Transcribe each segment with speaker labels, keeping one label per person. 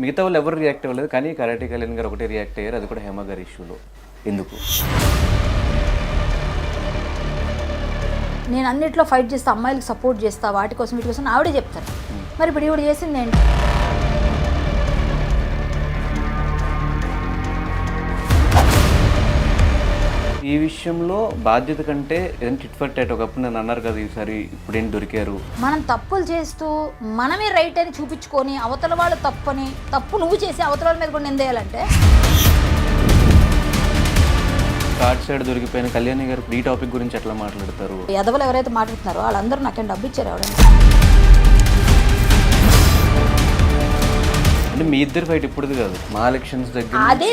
Speaker 1: మిగతా వాళ్ళు ఎవరు రియాక్ట్ అవ్వలేదు కానీ కరాటే కళ్యాణ్ గారు ఒకటే రియాక్ట్ అయ్యారు అది కూడా హేమ గారి ఇష్యూలో ఎందుకు?
Speaker 2: నేను అన్నిట్లో ఫైట్ చేస్తా అమ్మాయిలకు సపోర్ట్ చేస్తా వాటి కోసం వీటి కోసం ఆవిడే చెప్తారు. మరి ఇప్పుడు ఈవిడ చేసింది ఏంటి?
Speaker 1: ఈ విషయంలో బాధ్యత కంటే ఏదైనా టిట్ ఫర్ టాట్ ఒకప్పుడు నన్ను అన్నారు కదా ఈసారి ఇప్పుడేం దొరికారు?
Speaker 2: మనం తప్పులు చేస్తూ మనమే రైట్ అని చూపించుకొని అవతల వాళ్ళు తప్పని తప్పు నువ్వు చేసి అవతల వాళ్ళ మీద కూడా నిందేయాలంటే?
Speaker 1: కార్డ్ సైడ్ దొరికిపోయిన కళ్యాణి గారు ఈ టాపిక్ గురించి ఎట్లా మాట్లాడతారు?
Speaker 2: ఎదవలు ఎవరైతే మాట్లాడుతున్నారో వాళ్ళందరూ నాకేం డబ్బు ఇచ్చారు ఎవరైనా?
Speaker 1: అంటే మీ ఇద్దరు ఫైట్ ఇప్పుడుది కాదు. మా ఎలక్షన్స్ దగ్గర
Speaker 2: అదే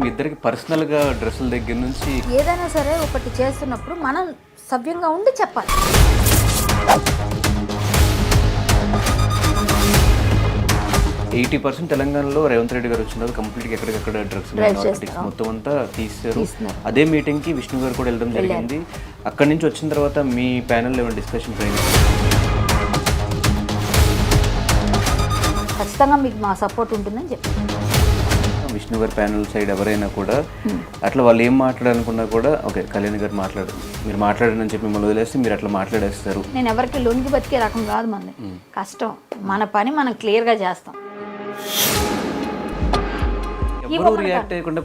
Speaker 1: మీ ఇద్దరికి పర్సనల్గా డ్రెస్సుల దగ్గర నుంచి
Speaker 2: ఏదైనా సరే ఒకటి చేస్తున్నప్పుడు మనం సవ్యంగా ఉండి చెప్పాలి.
Speaker 1: ఎయిటీ పర్సెంట్ తెలంగాణలో రేవంత్ రెడ్డి గారు వచ్చినారు. కంప్లీట్ ఎక్కడికక్కడ డ్రగ్స్ నార్కోటిక్స్ మొత్తం అంతా తీస్తారు అదే మీటింగ్కి విష్ణు గారు కూడా వెళ్ళడం జరిగింది. అక్కడి నుంచి వచ్చిన తర్వాత మీ ప్యానెల్ ఏమైనా డిస్కషన్ అయింది
Speaker 2: ఖచ్చితంగా మీకు మా సపోర్ట్ ఉంటుందని చెప్పి
Speaker 1: విష్ణు గారి ప్యానెల్ సైడ్ ఎవరైనా కూడా అట్లా వాళ్ళు ఏం మాట్లాడాలనుకున్నా కూడా ఓకే కళ్యాణ్ గారు మాట్లాడు మీరు మాట్లాడండి అని చెప్పి మిమ్మల్ని వదిలేస్తే మీరు అట్లా మాట్లాడేస్తారు.
Speaker 2: నేను ఎవరికి లొంగి బతికే రకం కాదు మంది. కష్టం. మన పని మనం క్లియర్గా చేస్తాం.
Speaker 1: ఎవరు రియాక్ట్ అయ్యకుండా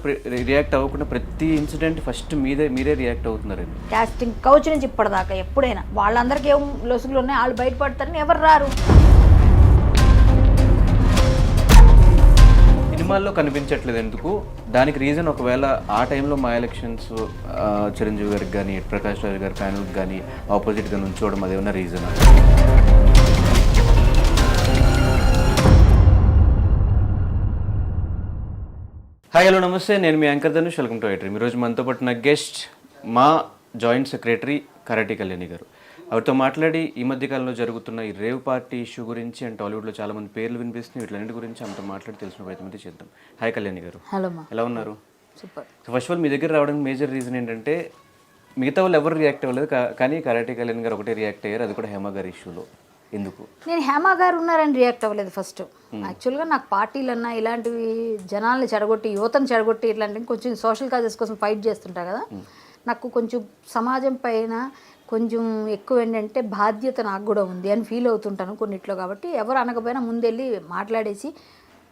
Speaker 1: రియాక్ట్ అవ్వకుండా ప్రతి ఇన్సిడెంట్ ఫస్ట్ మీదే మీరే రియాక్ట్ అవుతున్నారండి.
Speaker 2: కాస్టింగ్ కౌచ్ నుంచి ఇప్పటిదాకా ఎప్పుడైనా వాళ్ళందరికీ ఏం లొసుగులు ఉన్నాయి వాళ్ళు బయటపడతారని ఎవరు రారు.
Speaker 1: సినిమాల్లో కనిపించట్లేదు ఎందుకు? దానికి రీజన్ ఒకవేళ ఆ టైంలో మా ఎలక్షన్స్ చిరంజీవి గారికి కానీ ప్రకాష్ రాజు గారి ఫ్యానల్ కానీ ఆపోజిట్గా నుంచోవడం అదేమన్నా రీజన్ హాయ్ హలో నమస్తే. నేను మీ యాంకర్ ధనుష్. వెల్కమ్ టు ఐటరీ ఈరోజు మనతో పాటు నా గెస్ట్ మా జాయింట్ సెక్రటరీ కరాటి కళ్యాణి గారు. ఆవిడతో మాట్లాడి ఈ మధ్య కాలంలో జరుగుతున్న ఈ రేవ్ పార్టీ ఇష్యూ గురించి అండ్ టాలీవుడ్లో చాలా మంది పేర్లు వినిపిస్తున్నాయి. వీటిలన్నిటి గురించి ఆమెతో మాట్లాడి తెలిసిన ప్రయత్నం అయితే చేద్దాం. హాయ్ కళ్యాణి గారు.
Speaker 2: హలో
Speaker 1: ఎలా ఉన్నారు?
Speaker 2: సూపర్
Speaker 1: ఫస్ట్ ఆఫ్ ఆల్ మీ దగ్గర రావడానికి మేజర్ రీజన్ ఏంటంటే మిగతా వాళ్ళు ఎవరు రియాక్ట్ అవ్వలేదు కానీ కరాటే కళ్యాణ్ గారు ఒకటే రియాక్ట్ అయ్యారు. అది కూడా హేమ గారి ఇష్యూలో ఎందుకు?
Speaker 2: నేను హేమ గారు ఉన్నారని రియాక్ట్ అవ్వలేదు ఫస్ట్ యాక్చువల్గా నాకు పార్టీలన్నా ఇలాంటివి జనాల్ని చెడగొట్టి యువతను చెడగొట్టి ఇట్లాంటివి కొంచెం సోషల్ కాజెస్ కోసం ఫైట్ చేస్తుంటా కదా. నాకు కొంచెం సమాజం పైన కొంచెం ఎక్కువ ఏంటంటే బాధ్యత నాకు కూడా ఉంది అని ఫీల్ అవుతుంటాను కొన్నిట్లో కాబట్టి. ఎవరు అనకపోయినా ముందెళ్ళి మాట్లాడేసి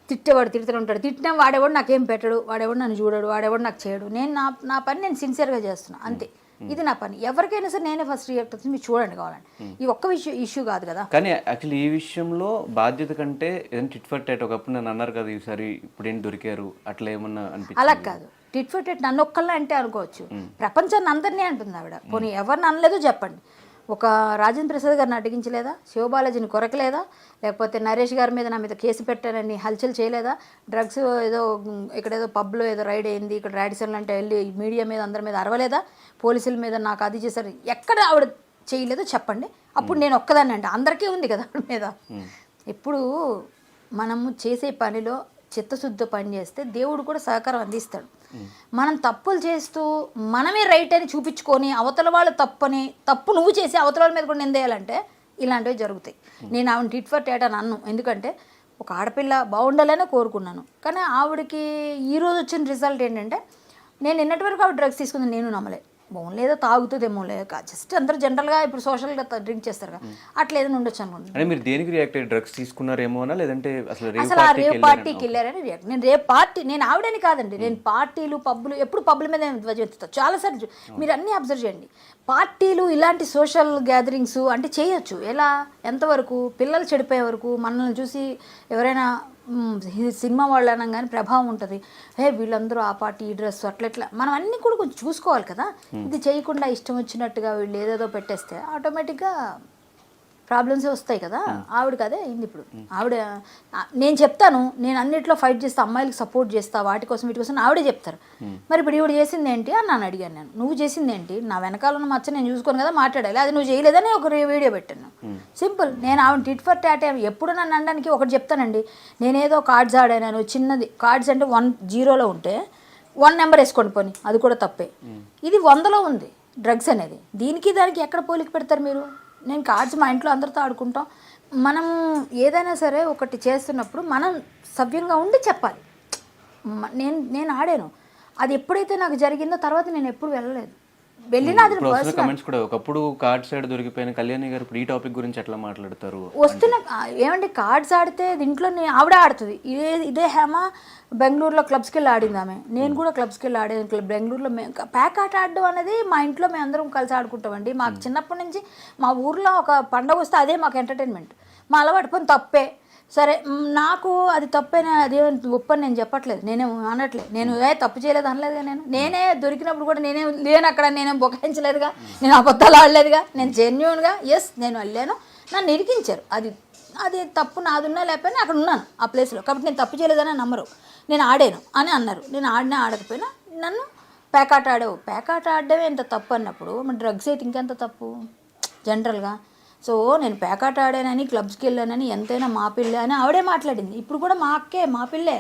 Speaker 2: తిట్టేవాడు తిడుతూ ఉంటాడు. తిట్టినా వాడేవాడు నాకేం పెట్టడు వాడేవాడు నన్ను చూడడు వాడేవాడు నాకు చేయడు. నేను నా నా పని నేను సిన్సియర్గా చేస్తున్నా అంతే. ఇది నా పని. ఎవరికైనా సరే నేనే ఫస్ట్ రియాక్ట్ అవుతుంది. మీరు చూడండి కావాలండి ఈ ఒక్క ఇష్యూ ఇష్యూ కాదు కదా.
Speaker 1: కానీ యాక్చువల్లీ ఈ విషయంలో బాధ్యత కంటే ఏదైనా టిట్ ఫర్ టాట్ ఒకప్పుడు నన్ను అన్నారు కదా ఈసారి ఇప్పుడేం దొరికారు? అట్లా ఏమన్నా
Speaker 2: అలా కాదు. టిట్ ఫర్ టెట్ నన్ను ఒక్కళ్ళ అంటే అనుకోవచ్చు. ప్రపంచాన్ని అందరినీ అంటుంది ఆవిడ. పోనీ ఎవరిని అనలేదో చెప్పండి. ఒక రాజేంద్ర ప్రసాద్ గారిని అడిగించలేదా? శివబాలాజీని కొరకలేదా? లేకపోతే నరేష్ గారి మీద నా మీద కేసు పెట్టారని హల్చల్ చేయలేదా? డ్రగ్స్ ఏదో ఇక్కడ ఏదో పబ్లో ఏదో రైడ్ అయింది ఇక్కడ రాడిసన్ అంటే వెళ్ళి మీడియా మీద అందరి మీద అరవలేదా? పోలీసుల మీద నాకు అది చేశారు. ఎక్కడ ఆవిడ చేయలేదో చెప్పండి. అప్పుడు నేను ఒక్కదాన్ని అంటే అందరికీ ఉంది కదా ఆవిడ మీద. ఇప్పుడు మనము చేసే పనిలో చిత్తశుద్ధ పని చేస్తే దేవుడు కూడా సహకారం అందిస్తాడు. మనం తప్పులు చేస్తూ మనమే రైట్ అని చూపించుకొని అవతల వాళ్ళు తప్పని తప్పు నువ్వు చేసి అవతల వాళ్ళ మీద కూడా నిందేయాలంటే ఇలాంటివి జరుగుతాయి. నేను ఆవిడ టిట్ ఫర్ టేట్ అని అన్ను. ఎందుకంటే ఒక ఆడపిల్ల బాగుండాలని కోరుకున్నాను. కానీ ఆవిడకి ఈరోజు వచ్చిన రిజల్ట్ ఏంటంటే నేను నిన్నటి వరకు ఆవిడ డ్రగ్స్ తీసుకుంది నేను నమ్మలే. బాగుంది ఏదో తాగుతుందేమో లేక జస్ట్ అందరూ జనరల్గా ఇప్పుడు సోషల్గా డ్రింక్ చేస్తారు కదా. అట్లా ఏదైనా ఉండొచ్చు అనుకుంటున్నాను
Speaker 1: మీరు దేనికి రియాక్ట్ అయ్యి డ్రగ్స్ తీసుకున్నారేమోనా లేదంటే అసలు
Speaker 2: అసలు ఆ రేవ్
Speaker 1: వెళ్ళారని-
Speaker 2: పార్టీకి వెళ్ళారని రియాక్ట్ నేను రేపు పార్టీ నేను ఆవిడని కాదండి. నేను పార్టీలు పబ్బులు ఎప్పుడు పబ్బుల మీద ధ్వజం ఎత్తుతాను చాలాసార్లు మీరు అన్నీ అబ్జర్వ్ చేయండి. పార్టీలు ఇలాంటి సోషల్ గ్యాదరింగ్స్ అంటే చేయొచ్చు. ఎలా? ఎంతవరకు? పిల్లలు చెడిపోయే వరకు మనల్ని చూసి ఎవరైనా సినిమా వాళ్ళు అనగానే ప్రభావం ఉంటుంది. ఏ వీళ్ళందరూ ఆ పార్టీ ఈ డ్రెస్ అట్లా ఇట్లా మనం అన్నీ కూడా కొంచెం చూసుకోవాలి కదా. ఇది చేయకుండా ఇష్టం వచ్చినట్టుగా వీళ్ళు ఏదేదో పెట్టేస్తే ఆటోమేటిక్గా ప్రాబ్లమ్స్ వస్తాయి కదా ఆవిడకి అదే అయింది ఇప్పుడు. ఆవిడ నేను చెప్తాను నేను అన్నిట్లో ఫైట్ చేస్తా అమ్మాయిలకు సపోర్ట్ చేస్తా వాటి కోసం వీటి కోసం ఆవిడే చెప్తారు. మరి ఇప్పుడు ఈవిడ చేసింది ఏంటి అని నన్ను అడిగాను నేను. నువ్వు చేసింది ఏంటి? నా వెనకాల ఉన్న మచ్చ నేను చూసుకోను కదా మాట్లాడాలి. అది నువ్వు చేయలేదని ఒక వీడియో పెట్టాను. సింపుల్. నేను ఆవిడ టిట్ ఫర్ టాట్ ఎప్పుడు నన్ను అనడానికి ఒకటి చెప్తానండి. నేనేదో కార్డ్స్ ఆడాను చిన్నది. కార్డ్స్ అంటే వన్ జీరోలో ఉంటే వన్ నెంబర్ వేసుకోండి పోనీ. అది కూడా తప్పే. ఇది వందలో ఉంది డ్రగ్స్ అనేది. దీనికి దానికి ఎక్కడ పోలిక పెడతారు మీరు? నేను కార్డ్స్ మా ఇంట్లో అందరితో ఆడుకుంటాం. మనం ఏదైనా సరే ఒకటి చేస్తున్నప్పుడు మనం సవ్యంగా ఉండి చెప్పాలి. నేను నేను ఆడాను. అది ఎప్పుడైతే నాకు జరిగిందో తర్వాత నేను ఎప్పుడు వెళ్ళలేదు. వెళ్ళినా అది
Speaker 1: కమెంట్స్ కూడా ఒకప్పుడు కార్డ్ సైడ్ దొరికిపోయిన కళ్యాణి గారు ఇప్పుడు ఈ టాపిక్ గురించి ఎట్లా మాట్లాడతారు?
Speaker 2: వస్తున్న ఏమండి కార్డ్స్ ఆడితే దీంట్లో ఆవిడ ఆడుతుంది. ఇదే ఇదే హేమ బెంగళూరులో క్లబ్స్కి వెళ్ళి ఆడింది ఆమె. నేను కూడా క్లబ్స్కి వెళ్ళి ఆడేది క్లబ్ బెంగళూరులో మే ప్యాక్ ఆట ఆడడం అనేది మా ఇంట్లో మేము అందరం కలిసి ఆడుకుంటామండి. మాకు చిన్నప్పటి నుంచి మా ఊర్లో ఒక పండగ వస్తే అదే మాకు ఎంటర్టైన్మెంట్ మా అలవాటు పని తప్పే. సరే నాకు అది తప్పేనా అది ఒప్పని నేను చెప్పట్లేదు. నేనే అనట్లేదు నేను ఏ తప్పు చేయలేదు అనలేదుగా నేను. నేనే దొరికినప్పుడు కూడా నేనే లేను అక్కడ నేనేం బొకాయించలేదుగా. నేను అబద్ధాలు ఆడలేదుగా. నేను జెన్యున్గా ఎస్ నేను వెళ్ళాను. నన్ను ఇరికించారు. అది అది తప్పు నాదున్నా లేకపోయినా అక్కడ ఉన్నాను ఆ ప్లేస్లో కాబట్టి నేను తప్పు చేయలేదని నమ్మరు. నేను ఆడాను అని అన్నారు. నేను ఆడినా ఆడకపోయినా నన్ను పేకాట ఆడావు. పేకాట ఆడడమే ఎంత తప్పు అన్నప్పుడు మరి డ్రగ్స్ అయితే ఇంకెంత తప్పు? జనరల్గా సో నేను పేకాట ఆడానని క్లబ్స్కి వెళ్ళానని ఎంతైనా మా పిల్లే అని ఆవిడే మాట్లాడింది. ఇప్పుడు కూడా మా అక్కే మా పిల్లే.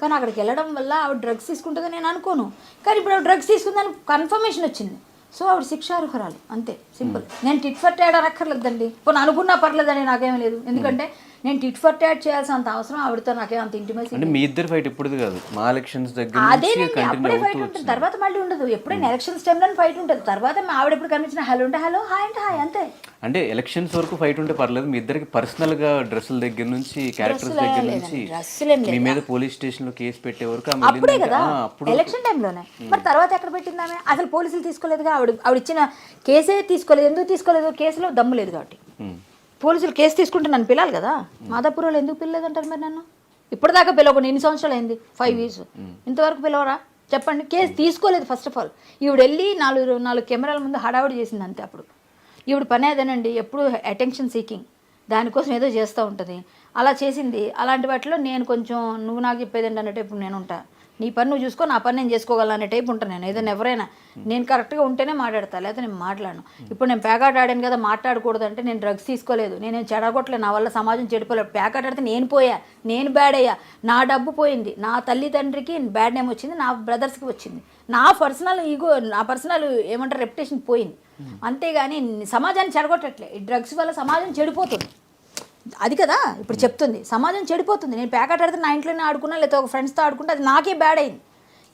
Speaker 2: కానీ అక్కడికి వెళ్ళడం వల్ల ఆవిడ డ్రగ్స్ తీసుకుంటుందని నేను అనుకోను. కానీ ఇప్పుడు ఆవిడ డ్రగ్స్ తీసుకుందని కన్ఫర్మేషన్ వచ్చింది. సో ఆవిడ శిక్షార్హురాలు అంతే. సింపుల్ నేను టిట్ ఫర్ ట్యాడ్ అనక్కర్లేదండి పోనీ అనుకున్నా పర్లేదండి నాకేం లేదు. ఎందుకంటే నేను టిట్ ఫర్ ట్యాడ్ చేయాల్సినంత అవసరం ఆవిడతో నాకేం అంత ఇంటిమేసి
Speaker 1: అంటే మీ ఇద్దరు ఫైట్ ఇప్పుడుది కాదు. మా ఎలక్షన్స్ దగ్గర
Speaker 2: అదే అప్పుడే ఫైట్ ఉంటుంది తర్వాత మళ్ళీ ఉండదు. ఎప్పుడైనా ఎలక్షన్స్ టైంలో ఫైట్ ఉంటుంది. తర్వాత మా ఆవిడ ఎప్పుడు కనిపించిన హలో అంటే హలో హాయ్ అంటే హాయ్ అంతే.
Speaker 1: అంటే ఎలక్షన్స్ వరకు ఫైట్ ఉంటే పర్లేదు. మీ ఇద్దరికి పర్సనల్గా డ్రెస్సుల దగ్గర నుంచి క్యారెక్టర్స్ దగ్గర నుంచి మీ మీద పోలీస్ స్టేషన్లో కేసు పెట్టే వరకు
Speaker 2: అప్పుడే కదా ఎలక్షన్ టైంలోనే మరి తర్వాత ఎక్కడ పెట్టింది ఆమె అసలు పోలీసులు తీసుకోలేదుగా? ఆవిడ ఆవిడ ఇచ్చిన కేసే తీసుకోలేదు. ఎందుకు తీసుకోలేదు? కేసులో దమ్ము లేదు కాబట్టి.
Speaker 1: ఉమ్.
Speaker 2: పోలీసులు కేసు తీసుకుంటే నన్ను పిలాలి కదా? మాదాపూర్ వాళ్ళు ఎందుకు పిల్లలేదంటారు మరి నన్ను? ఇప్పటిదాకా పిలవకుండా ఎన్ని సంవత్సరాలు అయింది? ఫైవ్ ఇయర్స్ ఇంతవరకు పిలవరా? చెప్పండి. కేసు తీసుకోలేదు ఫస్ట్ ఆఫ్ ఆల్ ఈవిడ వెళ్ళి నాలుగు నాలుగు కెమెరాల ముందు హడావిడి చేసింది అంతే అప్పుడు. ఈవిడ పని అదేనండి ఎప్పుడు అటెన్షన్ సీకింగ్ దానికోసం ఏదో చేస్తూ ఉంటుంది. అలా చేసింది. అలాంటి వాటిలో నేను కొంచెం నువ్వు నాకు చెప్పేది ఏంటంటే ఇప్పుడు నేను ఉంటా. నీ పని నువ్వు చూసుకో నా పని నేను చేసుకోగలను అనే టైప్ ఉంటాను నేను. ఏదైనా ఎవరైనా. నేను కరెక్ట్గా ఉంటేనే మాట్లాడతా లేకపోతే నేను మాట్లాడను. ఇప్పుడు నేను ప్యాకాట్ ఆడాను కదా మాట్లాడకూడదు అంటే నేను డ్రగ్స్ తీసుకోలేదు. నేను చెడగొట్టలేదు నా వల్ల సమాజం చెడిపోలేదు. ప్యాకాట్ ఆడితే నేను పోయా నేను బ్యాడ్ అయ్యా. నా డబ్బు పోయింది నా తల్లి తండ్రికి బ్యాడ్ నేమ్ వచ్చింది నా బ్రదర్స్కి వచ్చింది. నా పర్సనల్ ఈగో నా పర్సనల్ ఏమంటారు రెప్యుటేషన్ పోయింది. అంతేగాని సమాజాన్ని చెడగొట్టట్లే. ఈ డ్రగ్స్ వల్ల సమాజం చెడిపోతుంది. అది కదా ఇప్పుడు చెప్తుంది. సమాజం చెడిపోతుంది. నేను ప్యాకెట్ ఆడితే నా ఇంట్లోనే ఆడుకున్నా లేకపోతే ఒక ఫ్రెండ్స్తో ఆడుకుంటే అది నాకే బ్యాడ్ అయింది.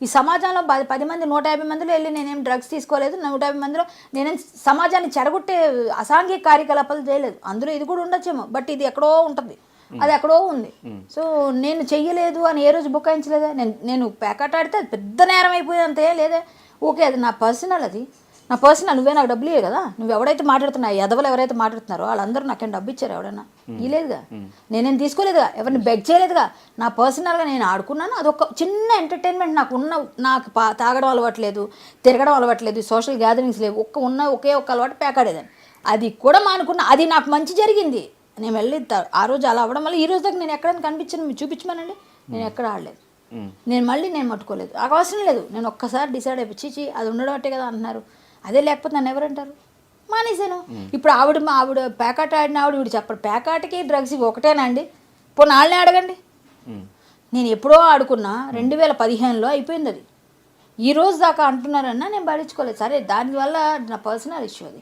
Speaker 2: ఈ సమాజంలో పది పది మంది నూట యాభై మందిలో వెళ్ళి నేనేం డ్రగ్స్ తీసుకోలేదు నూట యాభై మందిలో నేనేం సమాజాన్ని చెడగొట్టే అసాంఘిక కార్యకలాపాలు చేయలేదు. అందులో ఇది కూడా ఉండొచ్చేమో బట్ ఇది ఎక్కడో ఉంటుంది. అది ఎక్కడో ఉంది. సో నేను చెయ్యలేదు అని ఏ రోజు బుకాయించలేదా నేను నేను ప్యాకెట్ ఆడితే అది పెద్ద నేరం అయిపోయింది అంతే లేదే? ఓకే అది నా పర్సనల్ అది. నా పర్సనల్ నువ్వే నాకు డబ్బులు ఇవ్వవు కదా. నువ్వు ఎవడైతే మాట్లాడుతున్నావు ఎదవలు ఎవరైతే మాట్లాడుతున్నారో వాళ్ళందరూ నాకేం డబ్బు ఇచ్చారు ఎవడన్నా ఇలేదుగా నేనేం తీసుకోలేదుగా. ఎవరిని బెగ్ చేయలేదుగా. నా పర్సనల్గా నేను ఆడుకున్నాను. అదొక చిన్న ఎంటర్టైన్మెంట్ నాకు ఉన్న నాకు పా తాగడం అలవాట్లేదు తిరగడం అలవాట్లేదు సోషల్ గ్యాదరింగ్స్ లేవు. ఒక్క ఉన్న ఒకే ఒక్క అలవాటు పేకాడేదాన్ని. అది కూడా మానుకున్నా. అది నాకు మంచి జరిగింది. నేను వెళ్ళి ఆ రోజు అలా అవ్వడం వల్ల ఈ రోజు దాకా నేను ఎక్కడైనా కనిపించాను. మీరు చూపించమనండి. నేను ఎక్కడ ఆడలేదు. నేను మళ్ళీ నేను మట్టుకోలేదు. అవసరం లేదు. నేను ఒక్కసారి డిసైడ్ అయిపోయి చీచి అది ఉండడం అట్టే కదా అంటున్నారు. అదే లేకపోతే నన్ను ఎవరంటారు? మానేశాను. ఇప్పుడు ఆవిడ మా ఆవిడ ప్యాకాట్ ఆడిన ఆవిడ వీడు చెప్పడు. ప్యాకాట్కి డ్రగ్స్ ఇవి ఒకటేనా అండి పోనీ వాళ్ళనే అడగండి. నేను ఎప్పుడో ఆడుకున్నా రెండు వేల పదిహేనులో అయిపోయింది అది. ఈ రోజు దాకా అంటున్నారన్నా నేను భరించుకోలేదు సరే దానివల్ల నా పర్సనల్ ఇష్యూ అది.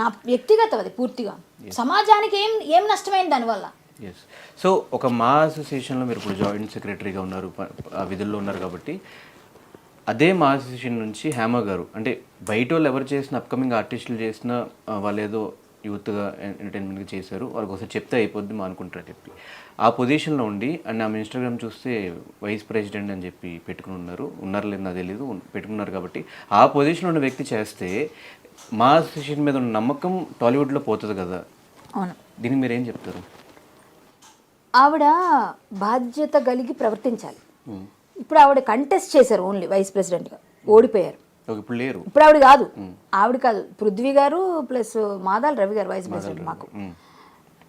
Speaker 2: నా వ్యక్తిగతం అది పూర్తిగా. సమాజానికి ఏం ఏం నష్టమైంది దానివల్ల
Speaker 1: సో ఒక మా అసోసియేషన్లో మీరు ఇప్పుడు జాయింట్ సెక్రటరీగా ఉన్నారు విధుల్లో ఉన్నారు కాబట్టి అదే మా అసోసియేషన్ నుంచి హేమ గారు అంటే బయట వాళ్ళు ఎవరు చేసిన అప్కమింగ్ ఆర్టిస్టులు చేసిన వాళ్ళు ఏదో యూత్గా ఎంటర్టైన్మెంట్గా చేశారు వాళ్ళకి ఒకసారి చెప్తే అయిపోద్ది మా అనుకుంటారు చెప్పి. ఆ పొజిషన్లో ఉండి అండ్ ఆమె ఇన్స్టాగ్రామ్ చూస్తే వైస్ ప్రెసిడెంట్ అని చెప్పి పెట్టుకుని ఉన్నారు. ఉన్నారో లేదో తెలియదు పెట్టుకున్నారు కాబట్టి. ఆ పొజిషన్లో ఉన్న వ్యక్తి చేస్తే మా అసోసియేషన్ మీద ఉన్న నమ్మకం టాలీవుడ్లో పోతుంది కదా.
Speaker 2: అవును.
Speaker 1: దీనికి మీరు ఏం చెప్తారు?
Speaker 2: ఆవిడ బాధ్యత కలిగి ప్రవర్తించాలి. ఇప్పుడు ఆవిడ కంటెస్ట్ చేశారు ఓన్లీ వైస్ ప్రెసిడెంట్గా ఓడిపోయారు.
Speaker 1: ఇప్పుడు లేరు.
Speaker 2: ఇప్పుడు ఆవిడ కాదు. ఆవిడ కాదు. పృథ్వీ గారు ప్లస్ మాదాల్ రవి గారు వైస్ ప్రెసిడెంట్ మాకు.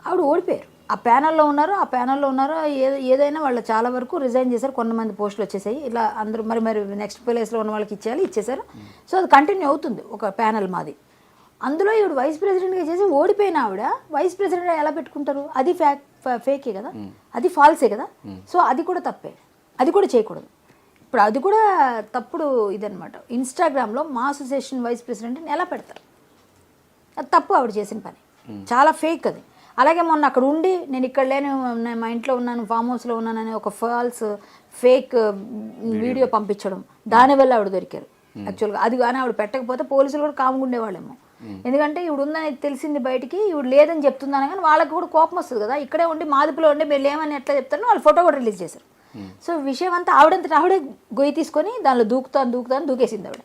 Speaker 2: ఆవిడ ఓడిపోయారు. ఆ ప్యానల్లో ఉన్నారు ఆ ప్యానల్లో ఉన్నారు ఏ ఏదైనా వాళ్ళు చాలా వరకు రిజైన్ చేశారు. కొంతమంది పోస్టులు వచ్చేసాయి. ఇలా అందరూ మరి మరి నెక్స్ట్ ప్లేస్లో ఉన్న వాళ్ళకి ఇచ్చేయాలి ఇచ్చేసారు సో అది కంటిన్యూ అవుతుంది ఒక ప్యానల్ మాది. అందులో ఈవిడ వైస్ ప్రెసిడెంట్గా చేసి ఓడిపోయిన ఆవిడ వైస్ ప్రెసిడెంట్ ఎలా పెట్టుకుంటారు? అది ఫ్యాక్ ఫేకే కదా? అది ఫాల్సే కదా? సో అది కూడా తప్పే. అది కూడా చేయకూడదు. ఇప్పుడు అది కూడా తప్పుడు ఇదనమాట ఇన్స్టాగ్రామ్లో మా అసోసియేషన్ వైస్ ప్రెసిడెంట్ని ఎలా పెడతారు? అది తప్పు ఆవిడ చేసిన పని. చాలా ఫేక్ అది. అలాగే మొన్న అక్కడ ఉండి నేను ఇక్కడ లేను నేను మా ఇంట్లో ఉన్నాను ఫామ్ హౌస్లో ఉన్నానని ఒక ఫాల్స్ ఫేక్ వీడియో. పంపించడం. దానివల్ల ఆవిడ దొరికారు. యాక్చువల్గా అది కానీ ఆవిడ పెట్టకపోతే పోలీసులు కూడా కాముగా ఉండేవాళ్ళేమో. ఎందుకంటే ఇవిడు ఉందని తెలిసింది బయటికి ఇవిడు లేదని చెప్తున్నాను కానీ వాళ్ళకి కూడా కోపం వస్తుంది కదా. ఇక్కడే ఉండి మాదిపులో ఉండి మీరు లేమని ఎట్లా చెప్తారో వాళ్ళు ఫోటో కూడా రిలీజ్ చేశారు. సో విషయం అంతా ఆవిడంతటా ఆవిడే గొయ్యి తీసుకొని దానిలో దూకుతాను దూకుతాను దూకేసింది ఆవిడ.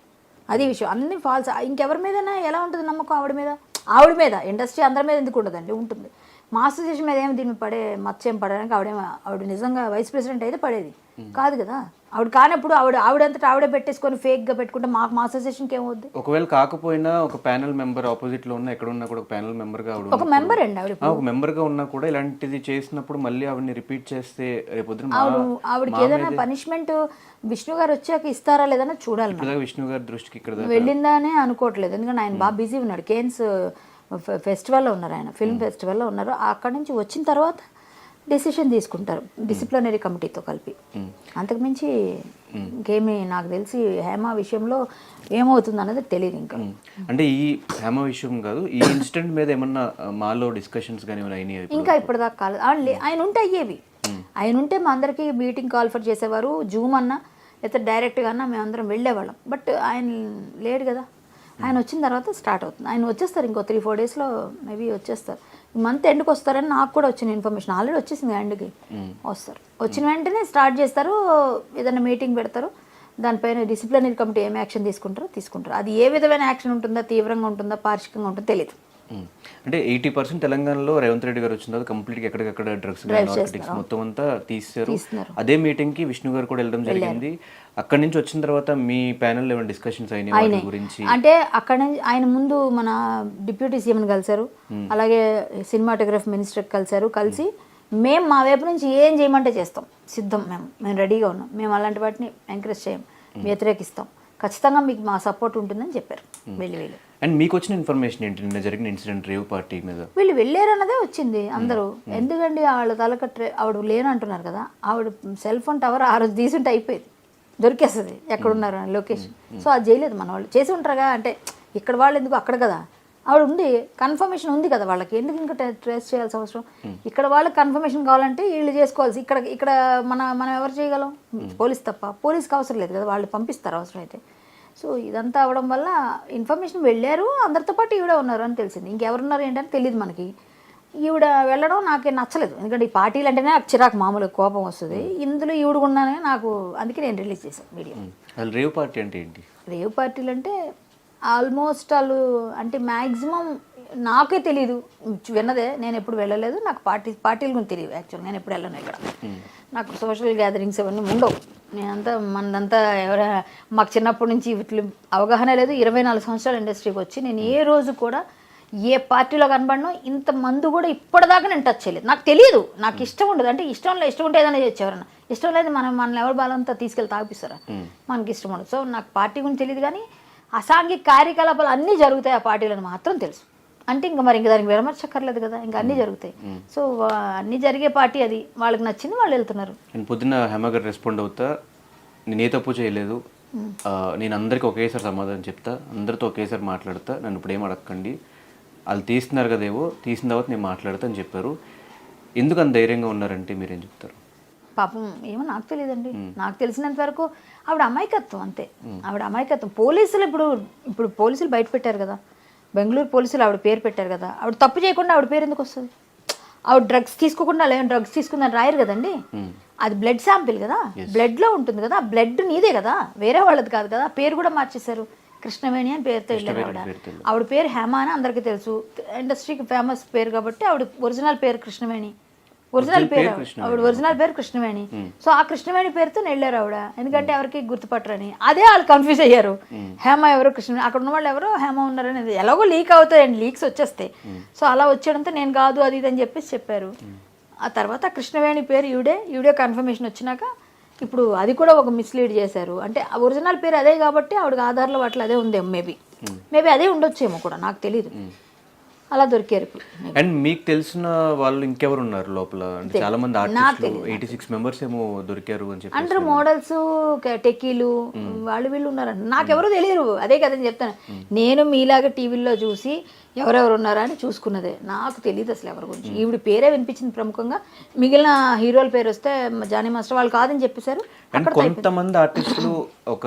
Speaker 2: అది విషయం. అన్ని ఫాల్స్ ఇంకెవరి మీదైనా ఎలా ఉంటుంది నమ్మకం ఆవిడ మీద? ఆవిడ మీద. ఇండస్ట్రీ అందరి మీద ఎందుకు ఉండదండి? ఉంటుంది. మాస్టర్ చేసిన మీద ఏమి దీన్ని పడే మత్స్యం పడడానికి ఆవిడేమో ఆవిడ నిజంగా వైస్ ప్రెసిడెంట్ అయితే పడేది. కాదు కదా? ఆవిడ కానప్పుడు ఆవిడ ఆవిడంతటా ఆవిడే పెట్టేసుకొని ఫేక్గా పెట్టుకుంటే మాకు మాస్టర్ అసోసియేషన్కి ఏమవుద్ది?
Speaker 1: ఒకవేళ కాకపోయినా ఒక ప్యానల్ మెంబర్ ఆపోజిట్లో ఉన్న ఎక్కడ ఉన్నా కూడా ఒక ప్యానల్ మెంబర్గా ఆవిడ
Speaker 2: ఒక
Speaker 1: ఉన్నప్పుడు-
Speaker 2: మెంబర్ అండి ఆవిడ
Speaker 1: ఆ, ఒక మెంబర్గా ఉన్నా కూడా ఇలాంటిది చేసినప్పుడు మళ్ళీ ఆవిడని రిపీట్ చేస్తే రేపొద్దున మా-
Speaker 2: ఆవిడ ఆవిడకి ఏదైనా పనిష్మెంట్ విష్ణు గారు వచ్చాక ఇస్తారా లేదన్నా చూడాలి మనం.
Speaker 1: విష్ణు గారి దృష్టికి ఇక్కడ దాకా
Speaker 2: వెళ్ళిందానే అనుకోవట్లేదు. ఎందుకంటే ఆయన బాగా బిజీ ఉన్నాడు. కేన్స్ ఫెస్టివల్లో ఉన్నారు ఆయన ఫిల్మ్ ఫెస్టివల్లో ఉన్నారు. అక్కడి నుంచి వచ్చిన తర్వాత డెసిషన్ తీసుకుంటారు. డిసిప్లినరీ కమిటీతో కలిపి. అంతకుమించి ఇంకేమీ నాకు తెలిసి హేమ విషయంలో ఏమవుతుంది అన్నది తెలియదు ఇంకా.
Speaker 1: అంటే ఈ హేమ విషయం కాదు ఈ ఇన్సిడెంట్ మీద ఏమన్నా మాలో డిస్కషన్స్ కానీ అయినాయి
Speaker 2: ఇంకా ఇప్పటిదాకా కాలేదు. ఆయన ఉంటే అయ్యేవి. ఆయన ఉంటే మా అందరికీ మీటింగ్ కాల్ఫర్ చేసేవారు జూమ్ అన్నా లేకపోతే డైరెక్ట్గా అన్నా మేమందరం వెళ్ళేవాళ్ళం. బట్ ఆయన లేడు కదా. ఆయన వచ్చిన తర్వాత స్టార్ట్ అవుతుంది. ఆయన వచ్చేస్తారు ఇంకో త్రీ ఫోర్ డేస్లో మేబీ వచ్చేస్తారు. మంత్ ఎండ్కి వస్తారని నాకు కూడా వచ్చిన ఇన్ఫర్మేషన్. ఆల్రెడీ వచ్చేసింది ఎండ్కి. వస్తారు. వచ్చిన వెంటనే స్టార్ట్ చేస్తారు. ఏదైనా మీటింగ్ పెడతారు. దానిపైన డిసిప్లినరీ కమిటీ ఏం యాక్షన్ తీసుకుంటారో తీసుకుంటారు. అది ఏ విధమైన యాక్షన్ ఉంటుందా తీవ్రంగా ఉంటుందా పార్షికంగా ఉంటుందో తెలియదు.
Speaker 1: అంటే ఎయిటీ పర్సెంట్ తెలంగాణలో రేవంత్ రెడ్డి గారు వచ్చిన తర్వాత కంప్లీట్గా ఎక్కడికక్కడ డ్రగ్స్ నార్కోటిక్స్ మొత్తం అంతా
Speaker 2: తీస్తున్నారు.
Speaker 1: అదే మీటింగ్కి విష్ణు గారు కూడా వెళ్ళడం జరిగింది. అక్కడి నుంచి వచ్చిన తర్వాత మీ ప్యానల్ ఏమైనా డిస్కషన్స్ అయినాయి వాటి గురించి?
Speaker 2: అంటే అక్కడ నుంచి ఆయన ముందు మన డిప్యూటీ సీఎంని కలిశారు. అలాగే సినిమాటోగ్రఫీ మినిస్టర్ కలిశారు. కలిసి మేము. మా వైపు నుంచి ఏం చేయమంటే చేస్తాం. సిద్ధం మేము. మేము రెడీగా ఉన్నాం. మేము అలాంటి వాటిని ఎంకరేజ్ చేయం. వ్యతిరేకిస్తాం. ఖచ్చితంగా మీకు మా సపోర్ట్ ఉంటుందని చెప్పారు. వెళ్ళి వీళ్ళు.
Speaker 1: అండ్ మీకు వచ్చిన ఇన్ఫర్మేషన్ ఏంటి? నిన్న జరిగిన ఇన్సిడెంట్ రేవ్ పార్టీ మీద.
Speaker 2: వీళ్ళు వెళ్ళారన్నదే వచ్చింది అందరూ. ఎందుకండి వాళ్ళ తలకట్రే ఆవిడ లేనంటున్నారు కదా ఆవిడ సెల్ ఫోన్ టవర్ ఆ రోజు తీసుంటే అయిపోయింది. దొరికేస్తుంది ఎక్కడున్నారు లొకేషన్ సో అది చేయలేదు మన వాళ్ళు చేసి ఉంటారుగా అంటే ఇక్కడ వాళ్ళు ఎందుకు అక్కడ కదా? ఆవిడ ఉంది కన్ఫర్మేషన్ ఉంది కదా వాళ్ళకి. ఎందుకు ఇంకా ట్రేస్ చేయాల్సిన అవసరం? ఇక్కడ వాళ్ళకి కన్ఫర్మేషన్ కావాలంటే వీళ్ళు చేసుకోవాల్సి ఇక్కడ ఇక్కడ మన మనం ఎవరు చేయగలం? పోలీస్ తప్ప. పోలీస్కి అవసరం లేదు కదా వాళ్ళు పంపిస్తారు అవసరం అయితే. సో ఇదంతా అవడం వల్ల ఇన్ఫర్మేషన్ వెళ్ళారు అందరితో పాటు ఈవిడ ఉన్నారు అని తెలిసింది. ఇంకెవరున్నారు ఏంటని తెలియదు మనకి. ఈవిడ వెళ్ళడం నాకు నచ్చలేదు. ఎందుకంటే ఈ పార్టీలు అంటేనే నాకు చిరాకు మామూలు కోపం వస్తుంది. ఇందులో ఈవిడ ఉన్నానే నాకు అందుకే నేను రిలీజ్ చేశాను వీడియో
Speaker 1: అసలు రేవ్ పార్టీ అంటే ఏంటి?
Speaker 2: రేవ్ పార్టీలు అంటే ఆల్మోస్ట్ వాళ్ళు అంటే మ్యాక్సిమం నాకే తెలియదు విన్నదే నేను ఎప్పుడు వెళ్ళలేదు. నాకు పార్టీ పార్టీల గురించి తెలియదు యాక్చువల్ నేను ఎప్పుడు వెళ్ళను ఇక్కడ. నాకు సోషల్ గ్యాదరింగ్స్ అవన్నీ ఉండవు. నేనంతా మనదంతా ఎవరైనా మాకు చిన్నప్పటి నుంచి వీటి అవగాహన లేదు. ఇరవై నాలుగు సంవత్సరాల ఇండస్ట్రీకి వచ్చి నేను ఏ రోజు కూడా ఏ పార్టీలో కనబడను ఇంత మందు కూడా ఇప్పటిదాకా నేను టచ్ చేయలేదు. నాకు తెలియదు నాకు ఇష్టం ఉండదు. అంటే ఇష్టం లేదు ఇష్టం ఉంటే ఏదైనా చేయొచ్చు ఎవరన్నా ఇష్టం లేదు మనం మనల్ని ఎవరు బాలంతా తీసుకెళ్ళి తాగిపిస్తారా? మనకి ఇష్టం ఉండదు. సో నాకు పార్టీ గురించి తెలియదు కానీ అసాంఘిక కార్యకలాపాలు అన్నీ జరుగుతాయి ఆ పార్టీలను మాత్రం తెలుసు. అంటే ఇంకా మరి ఇంకా దానికి విరమర్చక్కర్లేదు కదా ఇంకా అన్నీ జరుగుతాయి. సో అన్నీ జరిగే పార్టీ అది. వాళ్ళకి నచ్చింది వాళ్ళు వెళ్తున్నారు.
Speaker 1: నేను పొద్దున్న హేమ గారు రెస్పాండ్ అవుతా. నేను ఏ తప్పు చేయలేదు. నేను అందరికీ ఒకేసారి సమాధానం చెప్తా. అందరితో ఒకేసారి మాట్లాడతా. నన్ను ఇప్పుడు ఏం అడగకండి వాళ్ళు తీస్తున్నారు కదేవో తీసిన తర్వాత నేను మాట్లాడతా అని చెప్పారు. ఎందుకు అంత ధైర్యంగా ఉన్నారంటే మీరేం చెప్తారు?
Speaker 2: పాపం ఏమో నాకు తెలియదండి నాకు తెలిసినంత వరకు ఆవిడ అమాయకత్వం అంతే. ఆవిడ అమాయకత్వం. పోలీసులు ఇప్పుడు ఇప్పుడు పోలీసులు బయట పెట్టారు కదా. బెంగళూరు పోలీసులు ఆవిడ పేరు పెట్టారు కదా. ఆవిడ తప్పు చేయకుండా ఆవిడ పేరు ఎందుకు వస్తుంది? ఆవిడ డ్రగ్స్ తీసుకోకుండా లేని డ్రగ్స్ తీసుకుందని రాయరు కదండి. అది బ్లడ్ శాంపిల్ కదా. బ్లడ్లో ఉంటుంది కదా. బ్లడ్ నీదే కదా. వేరే వాళ్ళది కాదు కదా. పేరు కూడా మార్చేశారు. కృష్ణవేణి అని పేరుతో వెళ్ళారు ఆవిడ. ఆవిడ పేరు హేమ అని అందరికీ తెలుసు. ఇండస్ట్రీకి ఫేమస్ పేరు కాబట్టి ఆవిడ ఒరిజినల్ పేరు కృష్ణవేణి. ఒరిజినల్ పేరు ఆవిడ. ఒరిజినల్ పేరు కృష్ణవేణి. సో ఆ కృష్ణవేణి పేరుతో వెళ్ళారు ఆవిడ. ఎందుకంటే ఎవరికి గుర్తుపట్టరని. అదే వాళ్ళు కన్ఫ్యూజ్ అయ్యారు. హేమ ఎవరు? కృష్ణవేణి. అక్కడ ఉన్న వాళ్ళు ఎవరో హేమ ఉన్నారని ఎలాగో లీక్ అవుతాయండి లీక్స్ వచ్చేస్తాయి సో అలా వచ్చేయడంతో నేను కాదు అది ఇది అని చెప్పేసి చెప్పారు. ఆ తర్వాత కృష్ణవేణి పేరు ఈవిడే. ఈవిడే కన్ఫర్మేషన్ వచ్చినాక ఇప్పుడు అది కూడా ఒక మిస్లీడ్ చేశారు. అంటే ఒరిజినల్ పేరు అదే కాబట్టి ఆవిడకి ఆధార్లో అట్లా అదే ఉందేమో మేబీ మేబీ అదే ఉండొచ్చేమో కూడా నాకు తెలియదు అలా దొరికారు ఇప్పుడు.
Speaker 1: అండ్ మీకు తెలిసిన వాళ్ళు ఇంకెవరు ఉన్నారు లోపల? అంటే చాలా మంది ఆర్టిస్టులు ఎయిటీ సిక్స్ మెంబర్స్ ఏమో దొరికారు అని చెప్పి
Speaker 2: అంటారు మోడల్స్ టెక్కీలు వాళ్ళు వీళ్ళు ఉన్నారంట. నాకెవరో తెలియరు. అదే కదని చెప్తాను. నేను మీలాగా టీవీల్లో చూసి ఎవరెవరు ఉన్నారా అని చూసుకున్నదే. నాకు తెలియదు అసలు ఎవరి గురించి. ఈవిడ పేరే వినిపించింది ప్రముఖంగా. మిగిలిన హీరోల పేరు వస్తే జానీ మాస్టర్ వాళ్ళు కాదని చెప్పేశారు.
Speaker 1: కొంతమంది ఆర్టిస్టులు ఒక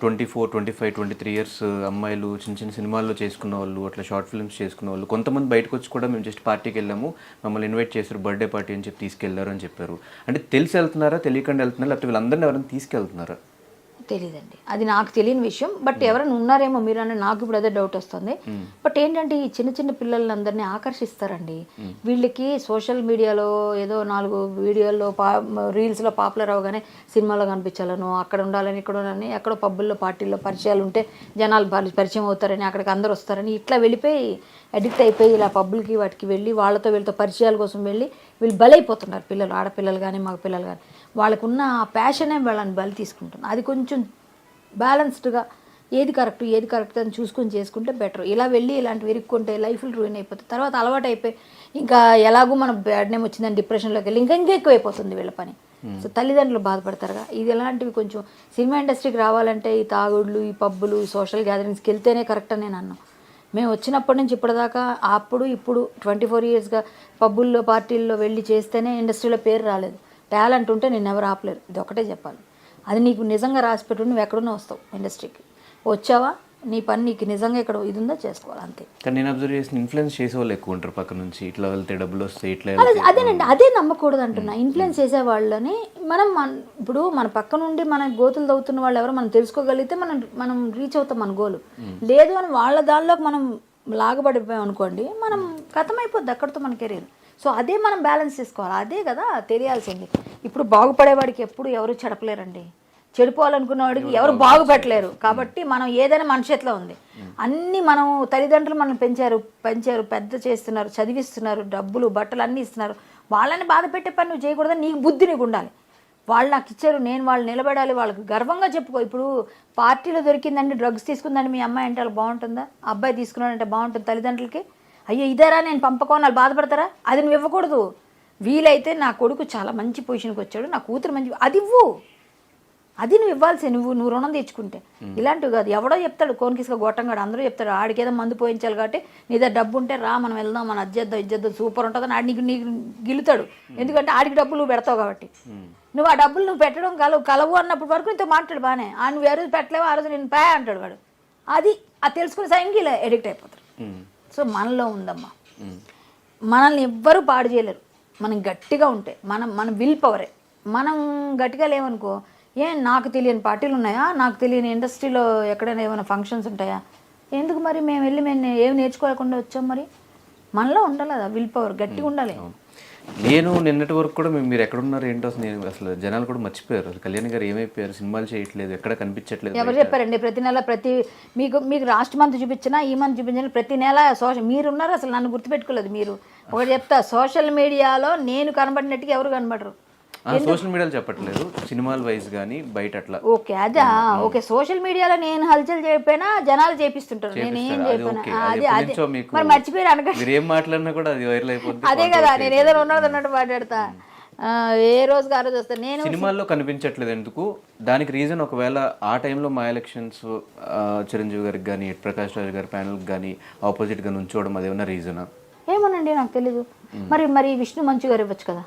Speaker 1: twenty four twenty five twenty three years అమ్మాయిలు చిన్న చిన్న సినిమాల్లో చేసుకున్న వాళ్ళు అట్లా షార్ట్ ఫిల్మ్స్ చేసుకున్న వాళ్ళు కొంతమంది బయటకు వచ్చి కూడా మేము జస్ట్ పార్టీకి వెళ్ళాము. మమ్మల్ని ఇన్వైట్ చేశారు బర్త్డే పార్టీ అని చెప్పి తీసుకెళ్ళారు అని చెప్పారు. అంటే తెలిసి వెళ్తున్నారా తెలియకుండా వెళ్తున్నారా లేకపోతే వీళ్ళందరినీ ఎవరైనా తీసుకెళ్తున్నారా?
Speaker 2: తెలియదండి అది నాకు తెలియని విషయం బట్ ఎవరైనా ఉన్నారేమో మీరు అన్న నాకు ఇప్పుడు అదే డౌట్ వస్తుంది. బట్ ఏంటంటే ఈ చిన్న చిన్న పిల్లలందరినీ ఆకర్షిస్తారండి. వీళ్ళకి సోషల్ మీడియాలో ఏదో నాలుగు వీడియోల్లో పా రీల్స్లో పాపులర్ అవగానే సినిమాలో కనిపించాలను అక్కడ ఉండాలని ఇక్కడ ఉండాలని ఎక్కడో పబ్బుల్లో పార్టీల్లో పరిచయాలు ఉంటే జనాలు పరి- పరిచయం అవుతారని అక్కడికి అందరు వస్తారని ఇట్లా వెళ్ళిపోయి అడిక్ట్ అయిపోయి ఇలా పబ్బులకి వాటికి వెళ్ళి వాళ్ళతో వీళ్ళతో పరిచయాల కోసం వెళ్ళి వీళ్ళు బలైపోతున్నారు పిల్లలు ఆడపిల్లలు కానీ మగ పిల్లలు కానీ వాళ్ళకున్న ఆ ప్యాషనే వాళ్ళని బలి తీసుకుంటుంది. అది కొంచెం బ్యాలెన్స్డ్గా ఏది కరెక్ట్ ఏది కరెక్ట్ అని చూసుకొని చేసుకుంటే బెటర్ ఇలా వెళ్ళి ఇలాంటివి ఇరుక్కుంటే లైఫ్లు రూయిన్ అయిపోతుంది తర్వాత అలవాటు అయిపోయి ఇంకా ఎలాగో మన బ్యాడ్ నేమ్ వచ్చిందని డిప్రెషన్లోకి వెళ్ళి ఇంకా ఇంకా ఎక్కువ అయిపోతుంది వీళ్ళ పని. సో తల్లిదండ్రులు బాధపడతారుగా. ఇది ఎలాంటివి కొంచెం సినిమా ఇండస్ట్రీకి రావాలంటే ఈ తాగుడులు ఈ పబ్బులు ఈ సోషల్ గ్యాదరింగ్స్కి వెళ్తేనే కరెక్ట్ అని నేను అన్నాను మేము వచ్చినప్పటి నుంచి ఇప్పటిదాకా అప్పుడు ఇప్పుడు ట్వంటీ ఫోర్ ఇయర్స్గా పబ్బుల్లో పార్టీల్లో వెళ్ళి చేస్తేనే ఇండస్ట్రీలో పేరు రాలేదు. టాలెంట్ ఉంటే నేను ఎవరు ఆపలేరు. ఇది ఒకటే చెప్పాలి. అది నీకు నిజంగా రాసి పెట్టు నువ్వు ఎక్కడున్నా వస్తావు ఇండస్ట్రీకి. వచ్చావా? నీ పని నీకు నిజంగా ఇక్కడ ఇది ఉందో చేసుకోవాలి అంతే.
Speaker 1: కానీ నేను అబ్జర్వ్ చేసిన ఇన్ఫ్లుయెన్స్ చేసే వాళ్ళు ఎక్కువ ఉంటారు పక్క నుంచి. ఇట్లా వెళ్తే డబ్బులు వస్తాయి ఇట్లా
Speaker 2: అదేనండి. అదే నమ్మకూడదు అంటున్నా ఇన్ఫ్లుయెన్స్ చేసే వాళ్ళని మనం మన ఇప్పుడు మన పక్క నుండి మన గోతులు తవ్వుతున్న వాళ్ళు ఎవరో మనం తెలుసుకోగలిగితే మనం మనం రీచ్ అవుతాం మన గోలు లేదు అని వాళ్ళ దానిలోకి మనం లాగబడిపోయాం అనుకోండి మనం అయిపోద్ది అక్కడితో మన కెరీర్ సో అదే మనం బ్యాలెన్స్ చేసుకోవాలి. అదే కదా తెలియాల్సింది. ఇప్పుడు బాగుపడేవాడికి ఎప్పుడు ఎవరు చెడపలేరండి. చెడిపోవాలనుకున్న వాడికి ఎవరు బాగుపెట్టలేరు కాబట్టి మనం ఏదైనా మన చేతిలో ఉంది. అన్నీ మనం తల్లిదండ్రులు మనం పెంచారు. పెంచారు. పెద్ద చేస్తున్నారు. చదివిస్తున్నారు. డబ్బులు బట్టలు అన్నీ ఇస్తున్నారు. వాళ్ళని బాధ పెట్టే పని నువ్వు చేయకూడదని నీకు బుద్ధి నీకు ఉండాలి. వాళ్ళు నాకు ఇచ్చారు. నేను వాళ్ళు నిలబడాలి. వాళ్ళకి గర్వంగా చెప్పుకో. ఇప్పుడు పార్టీలో దొరికిందండి. డ్రగ్స్ తీసుకుందండి మీ అమ్మాయి అంటే వాళ్ళకి బాగుంటుందా? అబ్బాయి తీసుకున్నాడంటే బాగుంటుంది తల్లిదండ్రులకి? అయ్యో ఇదేరా నేను పంపకోని వాళ్ళు బాధపడతారా? అది నువ్వు ఇవ్వకూడదు. వీలైతే నా కొడుకు చాలా మంచి పొజిషన్కి వచ్చాడు నా కూతురు మంచి అది ఇవ్వు. అది నువ్వు ఇవ్వాల్సి నువ్వు నువ్వు రుణం తెచ్చుకుంటే. ఇలాంటివి కాదు ఎవడో చెప్తాడు కోన్కిస్గా గొట్టంగాడు అందరూ చెప్తాడు ఆడికి ఏదో మందు పోయించాలి కాబట్టి నీ దగ్గర డబ్బు ఉంటే రా మనం వెళ్దాం మనం అజ్జేద్దాం ఇజ్జేద్దాం సూపర్ ఉంటుందని ఆడి నీకు నీకు గిలుతాడు ఎందుకంటే ఆడికి డబ్బులు నువ్వు పెడతావు కాబట్టి. నువ్వు ఆ డబ్బులు నువ్వు పెట్టడం కలవు కలవు అన్నప్పుడు వరకు నీతో మాట్లాడు బాగానే ఆ నువ్వు ఏ రోజు పెట్టలేవు ఆ రోజు నేను పే అంటాడు వాడు. అది అది తెలుసుకునే ఇలా ఎడిక్ట్ అయిపోతారు.
Speaker 1: ఉమ్,
Speaker 2: సో మనలో ఉందమ్మా. మనల్ని ఎవ్వరూ పాడు చేయలేరు. మనం గట్టిగా ఉంటే మనం మన విల్ పవరే మనం గట్టిగా లేవనుకో ఏం నాకు తెలియని పార్టీలు ఉన్నాయా? నాకు తెలియని ఇండస్ట్రీలో ఎక్కడైనా ఏమైనా ఫంక్షన్స్ ఉంటాయా? ఎందుకు మరి మేము వెళ్ళి మేము ఏం నేర్చుకోకుండా వచ్చాం మరి? మనలో ఉండాలి కదా విల్ పవర్ గట్టిగా ఉండాలి.
Speaker 1: నేను నిన్నటి వరకు కూడా మేము మీరు ఎక్కడ ఉన్నారు ఏంటో అసలు నేను అసలు జనాలు కూడా మర్చిపోయారు. అసలు కళ్యాణ్ గారు ఏమైపోయారు? సినిమాలు చేయట్లేదు ఎక్కడ కనిపించట్లేదు
Speaker 2: ఎవరు చెప్పారండి? ప్రతి నెల ప్రతి మీకు మీకు లాస్ట్ మంత్ చూపించినా ఈ మంత్ చూపించినా ప్రతి నెల సోషల్ మీరు ఉన్నారు అసలు నన్ను గుర్తుపెట్టుకోలేదు మీరు. ఒకటి చెప్తా సోషల్ మీడియాలో నేను కనబడినట్టుగా ఎవరు కనబడరు.
Speaker 1: సోషల్ మీడియాలో చెప్పట్లేదు. సినిమాల వైజ్ కానీ బయట అట్లా.
Speaker 2: ఓకే అదా? ఓకే సోషల్ మీడియాలో నేను హల్చల్ చేయకపోయినా జనాలు చేపిస్తుంటారు. నేను ఏం
Speaker 1: చేపిస్తారు. అది అది
Speaker 2: మరి మర్చిపోయారు అనకండి.
Speaker 1: మీరు ఏం మాట్లాడినా కూడా అది వైరల్ అయిపోతుంది
Speaker 2: అదే కదా నేను ఏదైనా ఉన్నది అన్నట్టు మాట్లాడతా. ఏ రోజుకి ఆ రోజు వస్తాను నేను
Speaker 1: సినిమాల్లో కనిపించట్లేదు ఎందుకు? దానికి రీజన్ ఒకవేళ ఆ టైంలో మా ఎలక్షన్స్ చిరంజీవి గారికి కానీ ప్రకాష్ రాజ్ గారి ప్యానల్కి కానీ ఆపోజిట్గా నుంచోవడం అదేమన్నా రీజనా?
Speaker 2: ఏమోనండి నాకు తెలీదు. మరి మరి విష్ణు మంచు గారు ఇవ్వచ్చు కదా?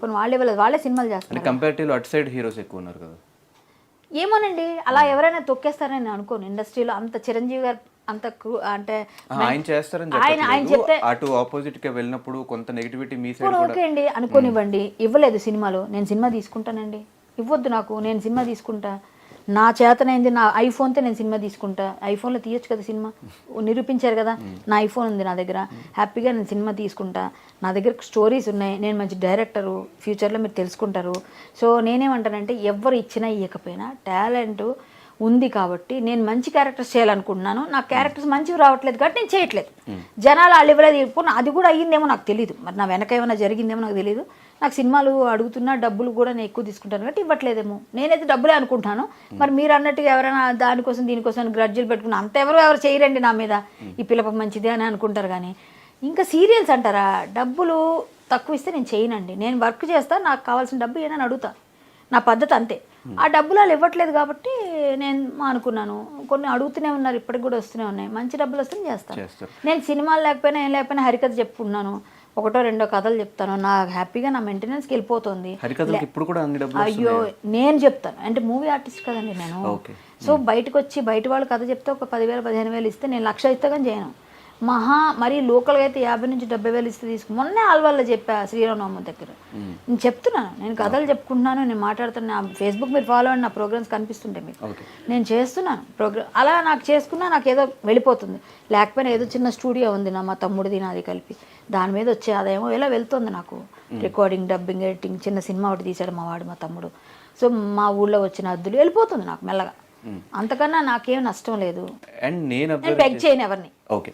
Speaker 2: పోనీ వాళ్ళు ఇవ్వలేదు వాళ్ళే సినిమాలు చేస్తారు
Speaker 1: కంపారిటివ్ అటు సైడ్ హీరోస్ ఎక్కువ ఉన్నారు కదా.
Speaker 2: ఏమోనండి అలా ఎవరైనా తొక్కేస్తారని నేను అనుకోను. ఇండస్ట్రీలో అంత చిరంజీవి గారు అంత అంటే
Speaker 1: ఆయన చేస్తారని
Speaker 2: ఆయన ఆయన చెప్తే
Speaker 1: అటు ఆపోజిట్గా వెళ్ళినప్పుడు కొంత నెగిటివిటీ మీ సైడ్
Speaker 2: ఓకే అండి అనుకోనివ్వండి. ఇవ్వలేదు సినిమాలో. నేను సినిమా తీసుకుంటానండి. ఇవ్వద్దు నాకు. నేను సినిమా తీసుకుంటా. నా చేతనైంది నా ఐఫోన్తో నేను సినిమా తీసుకుంటా. ఐఫోన్లో తీయొచ్చు కదా సినిమా? నిరూపించారు కదా? నా ఐఫోన్ ఉంది నా దగ్గర. హ్యాపీగా నేను సినిమా తీసుకుంటా. నా దగ్గర స్టోరీస్ ఉన్నాయి. నేను మంచి డైరెక్టరు. ఫ్యూచర్లో మీరు తెలుసుకుంటారు. సో నేనేమంటానంటే ఎవరు ఇచ్చినా ఇవ్వకపోయినా టాలెంట్ ఉంది కాబట్టి నేను మంచి క్యారెక్టర్స్ చేయాలనుకుంటున్నాను. నా క్యారెక్టర్స్ మంచివి రావట్లేదు కాబట్టి నేను చేయట్లేదు. జనాలు వాళ్ళు ఇవ్వలేదు. అది కూడా అయ్యిందేమో నాకు తెలియదు మరి నా వెనక ఏమైనా జరిగిందేమో నాకు తెలియదు నాకు సినిమాలు అడుగుతున్నా డబ్బులు కూడా నేను ఎక్కువ తీసుకుంటాను కాబట్టి ఇవ్వట్లేదేమో. నేనైతే డబ్బులే అనుకుంటాను మరి మీరు అన్నట్టుగా ఎవరైనా దానికోసం దీనికోసం గ్రడ్జులు పెట్టుకున్నా అంత ఎవరు ఎవరు చేయరండి నా మీద. ఈ పిల్లప మంచిదే అని అనుకుంటారు కానీ. ఇంకా సీరియల్స్ అంటారా? డబ్బులు తక్కువ ఇస్తే నేను చేయనండి. నేను వర్క్ చేస్తా నాకు కావాల్సిన డబ్బు ఏనని అడుగుతా. నా పద్ధతి అంతే. ఆ డబ్బులు వాళ్ళు ఇవ్వట్లేదు కాబట్టి నేను అనుకున్నాను. కొన్ని అడుగుతూనే ఉన్నారు ఇప్పటికి కూడా వస్తూనే ఉన్నాయి. మంచి డబ్బులు వస్తే చేస్తాను
Speaker 1: చేస్తారు.
Speaker 2: నేను సినిమాలు లేకపోయినా ఏం లేకపోయినా హరికథ చెప్పుకున్నాను ఒకటో రెండో కథలు చెప్తాను. నాకు హ్యాపీగా నా మెయింటెనెన్స్కి వెళ్ళిపోతుంది.
Speaker 1: ఇప్పుడు కూడా
Speaker 2: అయ్యో నేను చెప్తాను. అంటే మూవీ ఆర్టిస్ట్ కదండి నేను. సో బయటకు వచ్చి బయట వాళ్ళు కథ చెప్తే ఒక పదివేలు పదిహేను వేలు ఇస్తే నేను లక్ష ఇస్తే కానీ చేయను. మహా మరీ లోకల్గా అయితే యాభై నుంచి డెబ్బై వేలు ఇస్తే తీసుకు. మొన్నే ఆల్వాళ్ళలో చెప్పా శ్రీరామనవమి దగ్గర. నేను చెప్తున్నాను నేను కథలు చెప్పుకుంటున్నాను నేను మాట్లాడుతున్నా. ఫేస్బుక్ మీరు ఫాలో అండి నా ప్రోగ్రామ్స్ కనిపిస్తుంటాయి మీకు. నేను చేస్తున్నాను ప్రోగ్రామ్ అలా నాకు చేసుకున్నా నాకు ఏదో వెళ్ళిపోతుంది. లేకపోయినా ఏదో చిన్న స్టూడియో ఉంది నా మా తమ్ముడిది నాది కలిపి. దాని మీద వచ్చే ఆదాయం ఇలా వెళ్తుంది నాకు. రికార్డింగ్ డబ్బింగ్ ఎడిటింగ్ చిన్న సినిమా ఒకటి తీసాడు మా వాడు మా తమ్ముడు. సో మా ఊళ్ళో వచ్చిన అద్దులు వెళ్ళిపోతుంది నాకు మెల్లగా. అంతకన్నా నాకేం నష్టం లేదు.
Speaker 1: అండ్ నేను
Speaker 2: చేయను ఎవరిని.
Speaker 1: ఓకే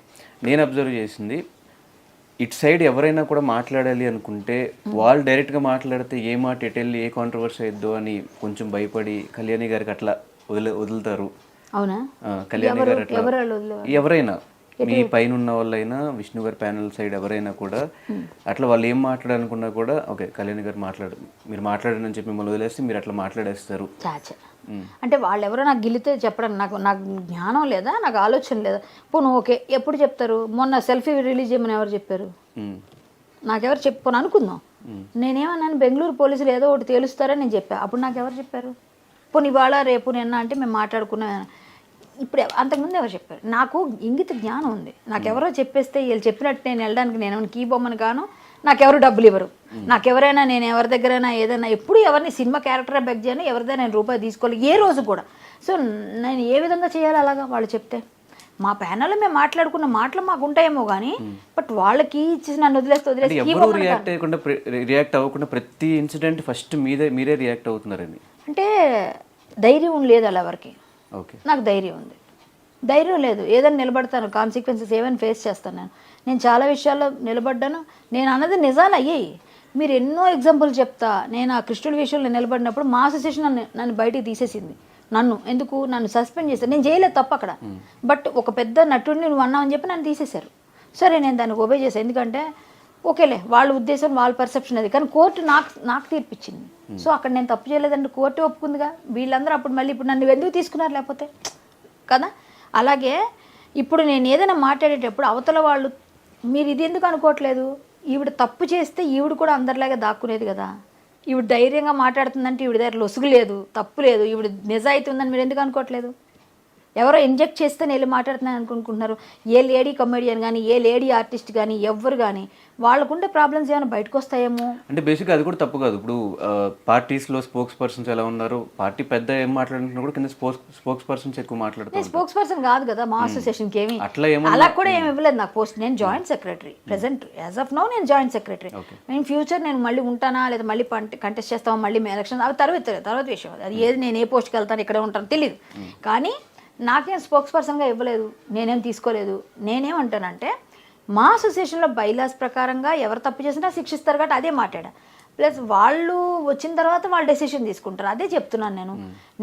Speaker 1: నేను అబ్జర్వ్ చేసింది ఇటు సైడ్ ఎవరైనా కూడా మాట్లాడాలి అనుకుంటే వాళ్ళు డైరెక్ట్గా మాట్లాడితే ఏ మాట ఎటు వెళ్ళి ఏ కాంట్రవర్సీ అయిద్దో అని కొంచెం భయపడి కళ్యాణి గారికి అట్లా వదిలే వదులుతారు.
Speaker 2: అవునా?
Speaker 1: కళ్యాణి గారు అట్లా? ఎవరైనా మీ పైన ఉన్న వాళ్ళైనా విష్ణు గారి ప్యానల్ సైడ్ ఎవరైనా కూడా అట్లా వాళ్ళు ఏం మాట్లాడాలనుకున్నా కూడా ఓకే కళ్యాణి గారు మాట్లాడు మీరు మాట్లాడనని చెప్పి మిమ్మల్ని వదిలేస్తే మీరు అట్లా మాట్లాడేస్తారు.
Speaker 2: అంటే వాళ్ళు ఎవరో నాకు గిల్లితే చెప్పడం నాకు నాకు జ్ఞానం లేదా? నాకు ఆలోచన లేదా? పోను ఓకే ఎప్పుడు చెప్తారు? మొన్న సెల్ఫీ రిలీజ్ చేయమని ఎవరు చెప్పారు? నాకెవరు చెప్పను అనుకుందాం. నేనేమన్నాను బెంగళూరు పోలీసులు ఏదో ఒకటి తేలుస్తారని నేను చెప్పా. అప్పుడు నాకు ఎవరు చెప్పారు? పోనీ ఇవాళ రేపు నిన్న అంటే మేము మాట్లాడుకున్నా ఇప్పుడు అంతకుముందు ఎవరు చెప్పారు? నాకు ఇంగిత జ్ఞానం ఉంది. నాకెవరో చెప్పేస్తే వీళ్ళు చెప్పినట్టు నేను వెళ్ళడానికి నేను ఏమైనా కీ బొమ్మను కాను నాకెవరు డబ్బులు ఇవ్వరు. నాకెవరైనా నేను ఎవరి దగ్గరైనా ఏదైనా ఎప్పుడు ఎవరిని సినిమా క్యారెక్టర్ బెగ్ చేయను ఎవరిదైనా నేను రూపాయి తీసుకోవాలి ఏ రోజు కూడా. సో నేను ఏ విధంగా చేయాలి అలాగా వాళ్ళు చెప్తే? మా ప్యానల్లో మేము మాట్లాడుకున్న మాటలు మాకు ఉంటాయేమో కానీ బట్ వాళ్ళకి ఇచ్చేసి నన్ను వదిలేస్తే
Speaker 1: అంటే
Speaker 2: వదిలేసి కీ
Speaker 1: ఎవరు
Speaker 2: బొమ్మను
Speaker 1: రియాక్ట్ అయ్యకుండా రియాక్ట్ అవ్వకుండా ప్రతి ఇన్సిడెంట్ ఫస్ట్ మీదే మీరే రియాక్ట్ అవుతున్నారని
Speaker 2: అంటే ధైర్యం లేదు అలా ఎవరికి.
Speaker 1: ఓకే.
Speaker 2: నాకు ధైర్యం ఉంది. ధైర్యం లేదు. ఏదైనా నిలబడతాను కాన్సిక్వెన్సెస్ ఏమైనా ఫేస్ చేస్తాను నేను. నేను చాలా విషయాల్లో నిలబడ్డాను. నేను అన్నది నిజాలు అయ్యాయి మీరు ఎన్నో ఎగ్జాంపుల్ చెప్తా. నేను ఆ కృష్ణుడి విషయంలో నిలబడినప్పుడు మా అసోసియేషన్ నన్ను నన్ను బయటికి తీసేసింది. నన్ను ఎందుకు? నన్ను సస్పెండ్ చేశారు. నేను చేయలేదు తప్ప అక్కడ. బట్ ఒక పెద్ద నటుడిని నువ్వు అన్నావని చెప్పి నన్ను తీసేశారు. సరే నేను దానికి ఒబే చేశాను ఎందుకంటే ఓకేలే వాళ్ళ ఉద్దేశం వాళ్ళ పర్సెప్షన్ అది. కానీ కోర్టు నాకు నాకు తీర్పిచ్చింది. సో అక్కడ నేను తప్పు చేయలేదంటే కోర్టు ఒప్పుకుందిగా? వీళ్ళందరూ అప్పుడు మళ్ళీ ఇప్పుడు నన్ను ఎందుకు తీసుకున్నారు లేకపోతే? కదా? అలాగే ఇప్పుడు నేను ఏదైనా మాట్లాడేటప్పుడు అవతల వాళ్ళు మీరు ఇది ఎందుకు అనుకోవట్లేదు? ఈవిడ తప్పు చేస్తే ఈవిడ కూడా అందరిలాగా దాక్కునేది కదా. ఈవిడ ధైర్యంగా మాట్లాడుతుందంటే ఈవిడ దగ్గర లొసుగు లేదు తప్పు లేదు ఈవిడ నిజాయితీ ఉందని మీరు ఎందుకు అనుకోవట్లేదు? ఎవరో ఇంజెక్ట్ చేస్తే నేను మాట్లాడుతున్నాను అనుకుంటున్నారు. ఏ లేడీ కమెడియన్ కానీ ఏ లేడీ ఆర్టిస్ట్ కానీ ఎవ్వరు కానీ వాళ్ళకుండే ప్రాబ్లమ్స్ ఏమైనా బయటకు వస్తాయేమో
Speaker 1: అంటే బేసిక్గా అది కూడా తప్పు కాదు. ఇప్పుడు పార్టీస్లో స్పోక్స్ పర్సన్స్ ఎలా ఉన్నారు? పార్టీ పెద్ద ఏం మాట్లాడుతున్నా కూడా కింద స్పోక్స్ స్పోక్స్ పర్సన్స్ ఎక్కువ మాట్లాడుతూ
Speaker 2: నేను స్పోక్స్ పర్సన్ కాదు కదా మా అసోసియేషన్కి ఏమి?
Speaker 1: అట్లా ఏమన్నా
Speaker 2: అలా కూడా ఏమి ఇవ్వలేదు నాకు పోస్ట్ నేను joint secretary present as of no నేను జాయింట్ సెక్రటరీ నేను ఫ్యూచర్ నేను మళ్ళీ ఉంటానా లేదా మళ్ళీ కంటెస్ట్ చేస్తామా మళ్ళీ ఎలక్షన్ అవి తర్వాత తర్వాత విషయం. అది ఏది నేను ఏ పోస్ట్కి వెళ్తాను ఇక్కడ ఉంటాను తెలియదు కానీ నాకేం స్పోక్స్ పర్సన్గా ఇవ్వలేదు నేనేం తీసుకోలేదు. నేనేమంటానంటే మా అసోసియేషన్లో బైలాస్ ప్రకారంగా ఎవరు తప్పు చేసినా శిక్షిస్తారు కాబట్టి అదే మాట్లాడా. ప్లస్ వాళ్ళు వచ్చిన తర్వాత వాళ్ళు డెసిషన్ తీసుకుంటారు. అదే చెప్తున్నాను నేను.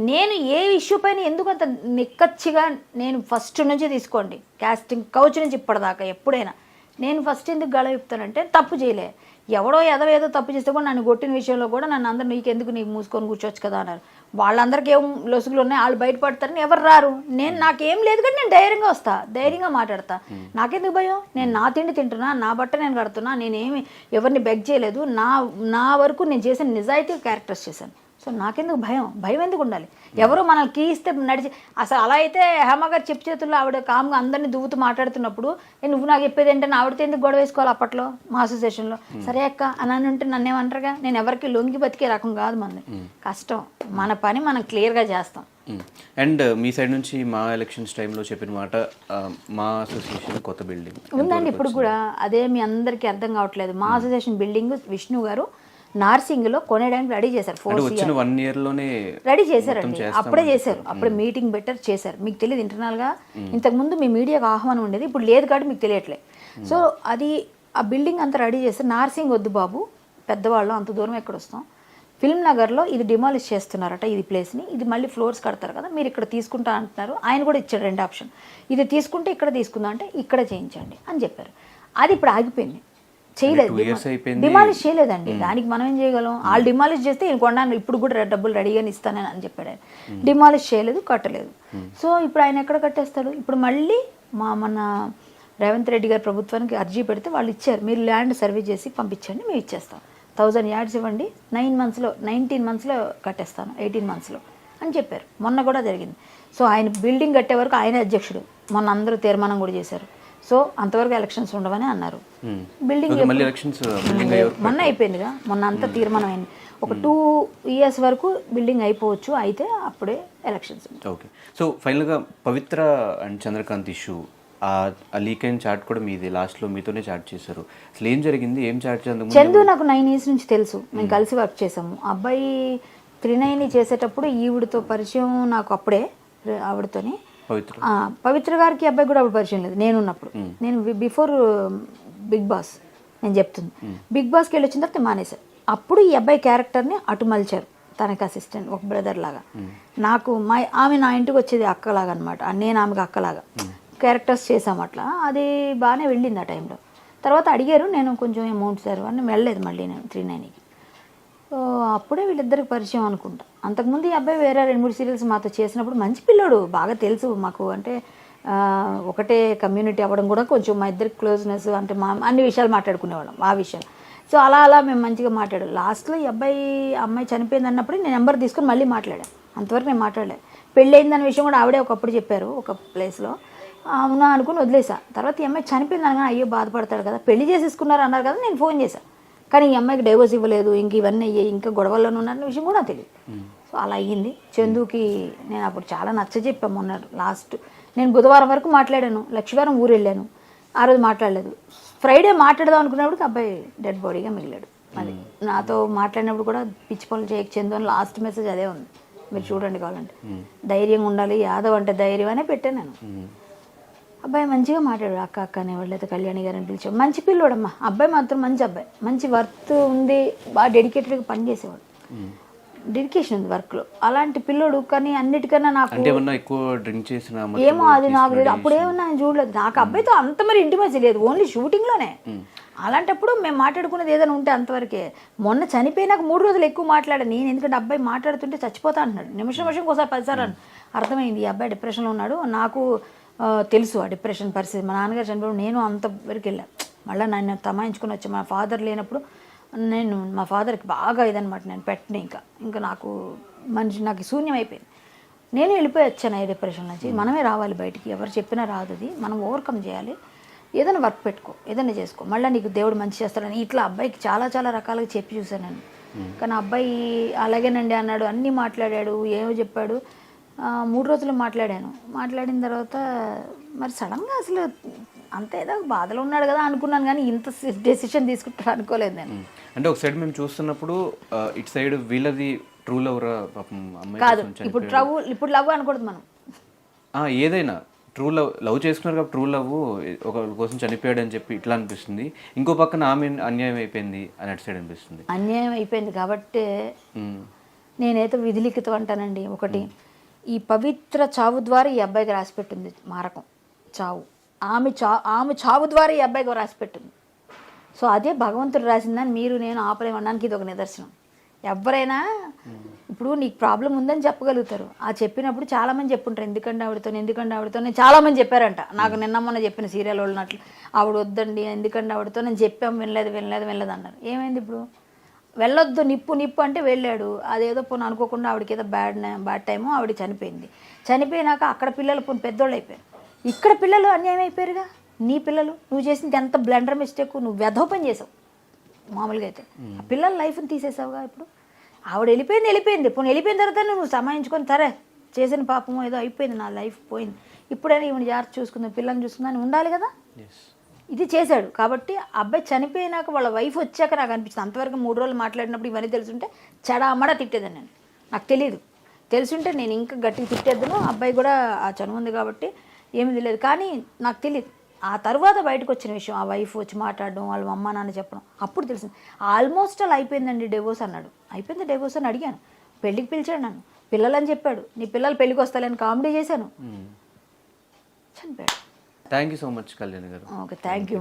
Speaker 2: నేను ఏ ఇష్యూ పైన ఎందుకు అంత నిక్కచ్చిగా నేను ఫస్ట్ నుంచి తీసుకోండి. కాస్టింగ్ కౌచ్ నుంచి ఇప్పటిదాకా ఎప్పుడైనా. నేను ఫస్ట్ ఎందుకు గళ చెప్తానంటే తప్పు చేయలే. ఎవడో ఏదో ఏదో తప్పు చేస్తే కూడా నన్ను కొట్టిన విషయంలో కూడా నన్ను అందరు నీకెందుకు నీకు మూసుకొని కూర్చోవచ్చు కదా అన్నారు. వాళ్ళందరికీ ఏం లొసుగులు ఉన్నాయి? వాళ్ళు బయటపడతారని ఎవరు రారు. నేను నాకేం లేదు కానీ నేను ధైర్యంగా వస్తా. ధైర్యంగా మాట్లాడతా. నాకెందుకు భయం? నేను నా తిండి తింటున్నా నా బట్ట నేను కడుతున్నా నేనేమి ఎవరిని బెగ్ చేయలేదు. నా నా వరకు నేను చేసిన నిజాయితీ క్యారెక్టర్స్ చేశాను. సో నాకెందుకు భయం? భయం ఎందుకు ఉండాలి? ఎవరు మనం కీ ఇస్తే నడిచి అసలు అలా అయితే హేమ గారు చెప్పు చేతుల్లో ఆవిడ కామ్గా అందరినీ దువ్వుతూ మాట్లాడుతున్నప్పుడు "ఏ, నువ్వు నాకు చెప్పేది ఏంటంటే ఆవిడతో ఎందుకు గొడవ వేసుకోవాలి అప్పట్లో మా అసోసియేషన్లో సరే అక్క అని అని ఉంటే నన్ను ఏమంటారుగా నేను ఎవరికి లొంగి బతికే రకం కాదు మంది. కష్టం. మన పని మనం క్లియర్గా చేస్తాం.
Speaker 1: అండ్ మీ సైడ్ నుంచి మా ఎలక్షన్స్ టైంలో చెప్పిన మాట ఆ, మా అసోసియేషన్ కొత్త బిల్డింగ్
Speaker 2: ఉందండి ఇప్పుడు కూడా. అదే మీ అందరికీ అర్థం కావట్లేదు. మా అసోసియేషన్ బిల్డింగ్ విష్ణు గారు నార్సింగ్లో కొనేయడానికి రెడీ చేశారు ఫోర్
Speaker 1: వచ్చిన వన్ ఇయర్లోనే
Speaker 2: రెడీ చేశారండి. అప్పుడే చేశారు. అప్పుడే మీటింగ్ బెటర్ చేశారు. మీకు తెలియదు ఇంటర్నల్గా. ఇంతకుముందు మీ మీడియాకు ఆహ్వానం ఉండేది. ఇప్పుడు లేదు కాబట్టి మీకు తెలియట్లే. సో అది ఆ బిల్డింగ్ అంతా రెడీ చేస్తే నార్సింగ్ వద్దు బాబు. పెద్దవాళ్ళు అంత దూరం ఎక్కడ వస్తాం ఫిల్మ్ నగర్లో ఇది డిమాలిష్ చేస్తున్నారట ఇది ప్లేస్ని. ఇది మళ్ళీ ఫ్లోర్స్ కడతారు కదా మీరు ఇక్కడ తీసుకుంటా అంటున్నారు. ఆయన కూడా ఇచ్చాడు రెండు ఆప్షన్. ఇది తీసుకుంటే ఇక్కడ తీసుకుందాం అంటే ఇక్కడ చేయించండి అని చెప్పారు. అది ఇప్పుడు ఆగిపోయింది. చేయలేదు. డిమాలిష్ చేయలేదండి. దానికి మనం ఏం చేయగలం? వాళ్ళు డిమాలిష్ చేస్తే ఈయన కొన్నాను ఇప్పుడు కూడా డబ్బులు రెడీగానే ఇస్తానని అని చెప్పాడు డిమాలిష్ చేయలేదు కట్టలేదు. సో ఇప్పుడు ఆయన ఎక్కడ కట్టేస్తాడు? ఇప్పుడు మళ్ళీ మా మన రేవంత్ రెడ్డి గారి ప్రభుత్వానికి అర్జీ పెడితే వాళ్ళు ఇచ్చారు. మీరు ల్యాండ్ సర్వే చేసి పంపించండి మేము ఇచ్చేస్తాం. థౌజండ్ యార్డ్స్ ఇవ్వండి నైన్ మంత్స్లో నైన్టీన్ మంత్స్లో కట్టేస్తాను ఎయిటీన్ మంత్స్లో అని చెప్పారు. మొన్న కూడా జరిగింది. సో ఆయన బిల్డింగ్ కట్టే వరకు ఆయనే అధ్యక్షుడు. మొన్న అందరూ తీర్మానం కూడా చేశారు. సో అంతవరకు ఎలక్షన్స్ ఉండవని అన్నారు. బిల్డింగ్
Speaker 1: అయ్యే
Speaker 2: మొన్న అయిపోయిందిగా మొన్న అంతా తీర్మానం అయింది ఒక టూ ఇయర్స్ వరకు బిల్డింగ్ అయిపోవచ్చు అయితే అప్పుడే ఎలక్షన్స్
Speaker 1: ఓకే సో ఫైనల్గా పవిత్ర అండ్ చంద్రకాంత్ ఇష్యూ ఆ లీక్ అయిన చాట్ కూడా మీది లాస్ట్లో మీతోనే చాట్ చేశారు. అసలు ఏం జరిగింది? ఏం చాట్ చేందుకు
Speaker 2: చందు నాకు నైన్ ఇయర్స్ నుంచి తెలుసు. మేము కలిసి వర్క్ చేసాము అబ్బాయి త్రినైని చేసేటప్పుడు ఈవిడతో పరిచయం నాకు అప్పుడే ఆవిడతోని.
Speaker 1: పవిత్ర
Speaker 2: గారికి అబ్బాయి కూడా అప్పుడు పరిచయం లేదు. నేను ఉన్నప్పుడు నేను బిఫోర్ బిగ్ బాస్ నేను చెప్తుంది. బిగ్ బాస్కి వెళ్ళి వచ్చిన తర్వాత మానేశారు. అప్పుడు ఈ అబ్బాయి క్యారెక్టర్ని అటు మలిచారు. తనకి అసిస్టెంట్ ఒక బ్రదర్ లాగా. నాకు మా ఆమె నా ఇంటికి వచ్చేది అక్కలాగా అనమాట నేను ఆమెకు అక్కలాగా. క్యారెక్టర్స్ చేసాం అట్లా. అది బాగానే వెళ్ళింది ఆ టైంలో తర్వాత అడిగారు నేను కొంచెం అమౌంట్ సార్ అని. వెళ్ళలేదు మళ్ళీ నేను త్రీ నైన్కి. సో అప్పుడే వీళ్ళిద్దరికి పరిచయం అనుకుంటా. అంతకుముందు ఈ అబ్బాయి వేరే రెండు మూడు సీరియల్స్ మాతో చేసినప్పుడు మంచి పిల్లోడు బాగా తెలుసు మాకు. అంటే ఒకటే కమ్యూనిటీ అవ్వడం కూడా కొంచెం మా ఇద్దరికి క్లోజ్నెస్ అంటే మా అన్ని విషయాలు మాట్లాడుకునేవాళ్ళం ఆ విషయాలు. సో అలా అలా మేము మంచిగా మాట్లాడాం. లాస్ట్లో ఈ అబ్బాయి అమ్మాయి చనిపోయింది అన్నప్పుడు నేను నెంబర్ తీసుకుని మళ్ళీ మాట్లాడాను. అంతవరకు నేను మాట్లాడలేదు. పెళ్ళి అయిందన్న విషయం కూడా ఆవిడే ఒకప్పుడు చెప్పారు ఒక ప్లేస్లో అవునా అనుకుని వదిలేసా. తర్వాత ఈ అమ్మాయి చనిపోయింది అనగా అయ్యో బాధపడతాడు కదా పెళ్ళి చేసేసుకున్నారు అన్నారు కదా నేను ఫోన్ చేశాను కానీ ఈ అమ్మాయికి డైవోర్స్ ఇవ్వలేదు ఇంక ఇవన్నీ అయ్యాయి ఇంకా గొడవల్లోనే ఉన్నారన్న విషయం కూడా తెలియదు. సో అలా అయ్యింది. చందుకి నేను అప్పుడు చాలా నచ్చ చెప్పాను మొన్న లాస్ట్. నేను బుధవారం వరకు మాట్లాడాను. లక్షవారం ఊరు వెళ్ళాను. ఆ రోజు మాట్లాడలేదు. ఫ్రైడే మాట్లాడదాం అనుకున్నప్పుడు అబ్బాయి డెడ్ బాడీగా మిగిలాడు. అది నాతో మాట్లాడినప్పుడు కూడా పిచ్చి పనులు చేయక చందు అని లాస్ట్ మెసేజ్ అదే ఉంది. మీరు చూడండి కావాలంటే. ధైర్యంగా ఉండాలి యాదవ్ అంటే ధైర్యం అనే పెట్టాను నేను. అబ్బాయి మంచిగా మాట్లాడాడు. అక్క అక్క అనేవాళ్ళు లేదా కళ్యాణి గారిని పిలిచాడు. మంచి పిల్లోడమ్మా. అబ్బాయి మాత్రం మంచి అబ్బాయి. మంచి వర్త్ ఉంది. బాగా డెడికేటెడ్గా పనిచేసేవాడు. డెడికేషన్ ఉంది వర్క్లో అలాంటి పిల్లోడు కానీ అన్నిటికన్నా నాకు
Speaker 1: ఎక్కువ డ్రింక్ చేసిన
Speaker 2: ఏమో అది నాకు తెలియదు అప్పుడు ఏమన్నా నేను చూడలేదు. నాకు అబ్బాయితో అంత మరి ఇంటిమేసి లేదు. ఓన్లీ షూటింగ్లోనే అలాంటప్పుడు మేము మాట్లాడుకునేది ఏదైనా ఉంటే అంతవరకే. మొన్న చనిపోయినాక మూడు రోజులు ఎక్కువ మాట్లాడాను నేను ఎందుకంటే అబ్బాయి మాట్లాడుతుంటే చచ్చిపోతా అంటున్నాడు. నిమిషం నిమిషం ఒకసారి పదిసార్లు. అర్థమైంది. ఈ అబ్బాయి డిప్రెషన్లో ఉన్నాడు. నాకు తెలుసు ఆ డిప్రెషన్ పరిస్థితి. మా నాన్నగారు చనిపోయినప్పుడు నేను అంత వరకు వెళ్ళాను మళ్ళీ నన్ను తమాయించుకొని వచ్చి మా ఫాదర్ లేనప్పుడు నేను మా ఫాదర్కి బాగా ఇదనమాట నేను పెట్టిన ఇంకా. ఇంకా నాకు మనిషి నాకు శూన్యం అయిపోయింది నేను వెళ్ళిపోయి వచ్చాను ఈ డిప్రెషన్ నుంచి. మనమే రావాలి బయటికి. ఎవరు చెప్పినా రాదు అది. మనం ఓవర్కమ్ చేయాలి. ఏదైనా వర్క్ పెట్టుకో. ఏదైనా చేసుకో. మళ్ళీ నీకు దేవుడు మంచి చేస్తాడని ఇట్లా అబ్బాయికి చాలా చాలా రకాలుగా చెప్పి చూశాను నేను. కానీ అబ్బాయి అలాగేనండి అన్నాడు. అన్నీ మాట్లాడాడు. ఏమో చెప్పాడు. మూడు రోజులు మాట్లాడాను. మాట్లాడిన తర్వాత మరి సడన్గా అసలు అంత ఏదో బాధలో ఉన్నాడు కదా అనుకున్నాను కానీ ఇంత డెసిషన్ తీసుకుంటారు అనుకోలేదు నేను
Speaker 1: అంటే ఒక సైడ్ మేము చూస్తున్నప్పుడు ఇటు సైడ్ వీళ్ళది ట్రూ లవర్ పాపం అమ్మాయి
Speaker 2: కాదు ఇప్పుడు. ట్రవ్ ఇప్పుడు లవ్ అనకూడదు మనం.
Speaker 1: ఆ, ఏదైనా ట్రూ లవ్ లవ్ చేసుకున్నారు కాబట్టి ట్రూ లవ్ ఒకరి కోసం చనిపోయాడు అని చెప్పి ఇట్లా అనిపిస్తుంది. ఇంకో పక్కన ఆమె అన్యాయం అయిపోయింది అని అటు సైడ్ అనిపిస్తుంది.
Speaker 2: అన్యాయం అయిపోయింది కాబట్టి నేనైతే విధిలిఖితం అంటానండి ఒకటి. ఈ పవిత్ర చావు ద్వారా ఈ అబ్బాయికి రాసిపెట్టింది మారకం. చావు. ఆమె చా ఆమె చావు ద్వారా ఈ అబ్బాయికి రాసిపెట్టింది. సో అదే భగవంతుడు రాసిందని మీరు నేను ఆపలేమనడానికి ఇది ఒక నిదర్శనం. ఎవరైనా ఇప్పుడు నీకు ప్రాబ్లం ఉందని చెప్పగలుగుతారు. ఆ చెప్పినప్పుడు చాలామంది చెప్పుంటారు ఎందుకంటే ఆవిడతో ఎందుకంటే ఆవిడతో నేను చాలామంది చెప్పారంట. నాకు నిన్న మొన్న చెప్పిన సీరియల్ వాళ్ళు అట్లా ఆవిడ వద్దండి ఎందుకంటే ఆవిడతో నేను చెప్పాం వినలేదు వినలేదు వినలేదు అన్నారు. ఏమైంది ఇప్పుడు? వెళ్ళొద్దు నిప్పు నిప్పు అంటే వెళ్ళాడు. అదేదో పోనీ అనుకోకుండా ఆవిడకి ఏదో బ్యాడ్ బ్యాడ్ టైము ఆవిడ చనిపోయింది. చనిపోయినాక అక్కడ పిల్లలు పోనీ పెద్దోళ్ళు అయిపోయారు. ఇక్కడ పిల్లలు అన్యాయం అయిపోయారుగా నీ పిల్లలు నువ్వు చేసింది ఎంత బ్లండర్ మిస్టేక్ నువ్వు వెధోపం చేసావు. మామూలుగా అయితే. ఆ పిల్లల లైఫ్ని తీసేసావుగా ఇప్పుడు? ఆవిడ వెళ్ళిపోయింది వెళ్ళిపోయింది. పోనీ వెళ్ళిపోయిన తర్వాత నువ్వు సమాయించుకొని సరే చేసిన పాపం ఏదో అయిపోయింది నా లైఫ్ పోయింది. ఇప్పుడైనా ఈవిడ జాగ్రత్త చూసుకుందాం పిల్లల్ని చూసుకుందని ఉండాలి కదా. ఇది చేశాడు. కాబట్టి అబ్బాయి చనిపోయినాక వాళ్ళ వైఫ్ వచ్చాక నాకు అనిపించింది అంతవరకు మూడు రోజులు మాట్లాడినప్పుడు ఇవన్నీ తెలుసుంటే చెడామడా తిట్టేదాన్ని నేను. నాకు తెలియదు తెలుసుంటే నేను ఇంకా గట్టిగా తిట్టేద్దును. అబ్బాయి కూడా ఆ చనువు ఉంది కాబట్టి ఏమీ తెలియదు. కానీ నాకు తెలియదు ఆ తర్వాత బయటకు వచ్చిన విషయం ఆ వైఫ్ వచ్చి మాట్లాడడం వాళ్ళ అమ్మ నాన్న చెప్పడం అప్పుడు తెలిసింది. ఆల్మోస్ట్ అలా అయిపోయిందండి డివోర్స్ అన్నాడు. అయిపోయింది డివోర్స్ అని అడిగాను. పెళ్ళికి పిలిచాడు నన్ను. పిల్లలని చెప్పాడు. నీ పిల్లలు పెళ్ళికి వస్తాలని కామెడీ చేశాను. చనిపోయాడు.
Speaker 1: Thank you so much Kalyan గారు.
Speaker 2: Okay thank you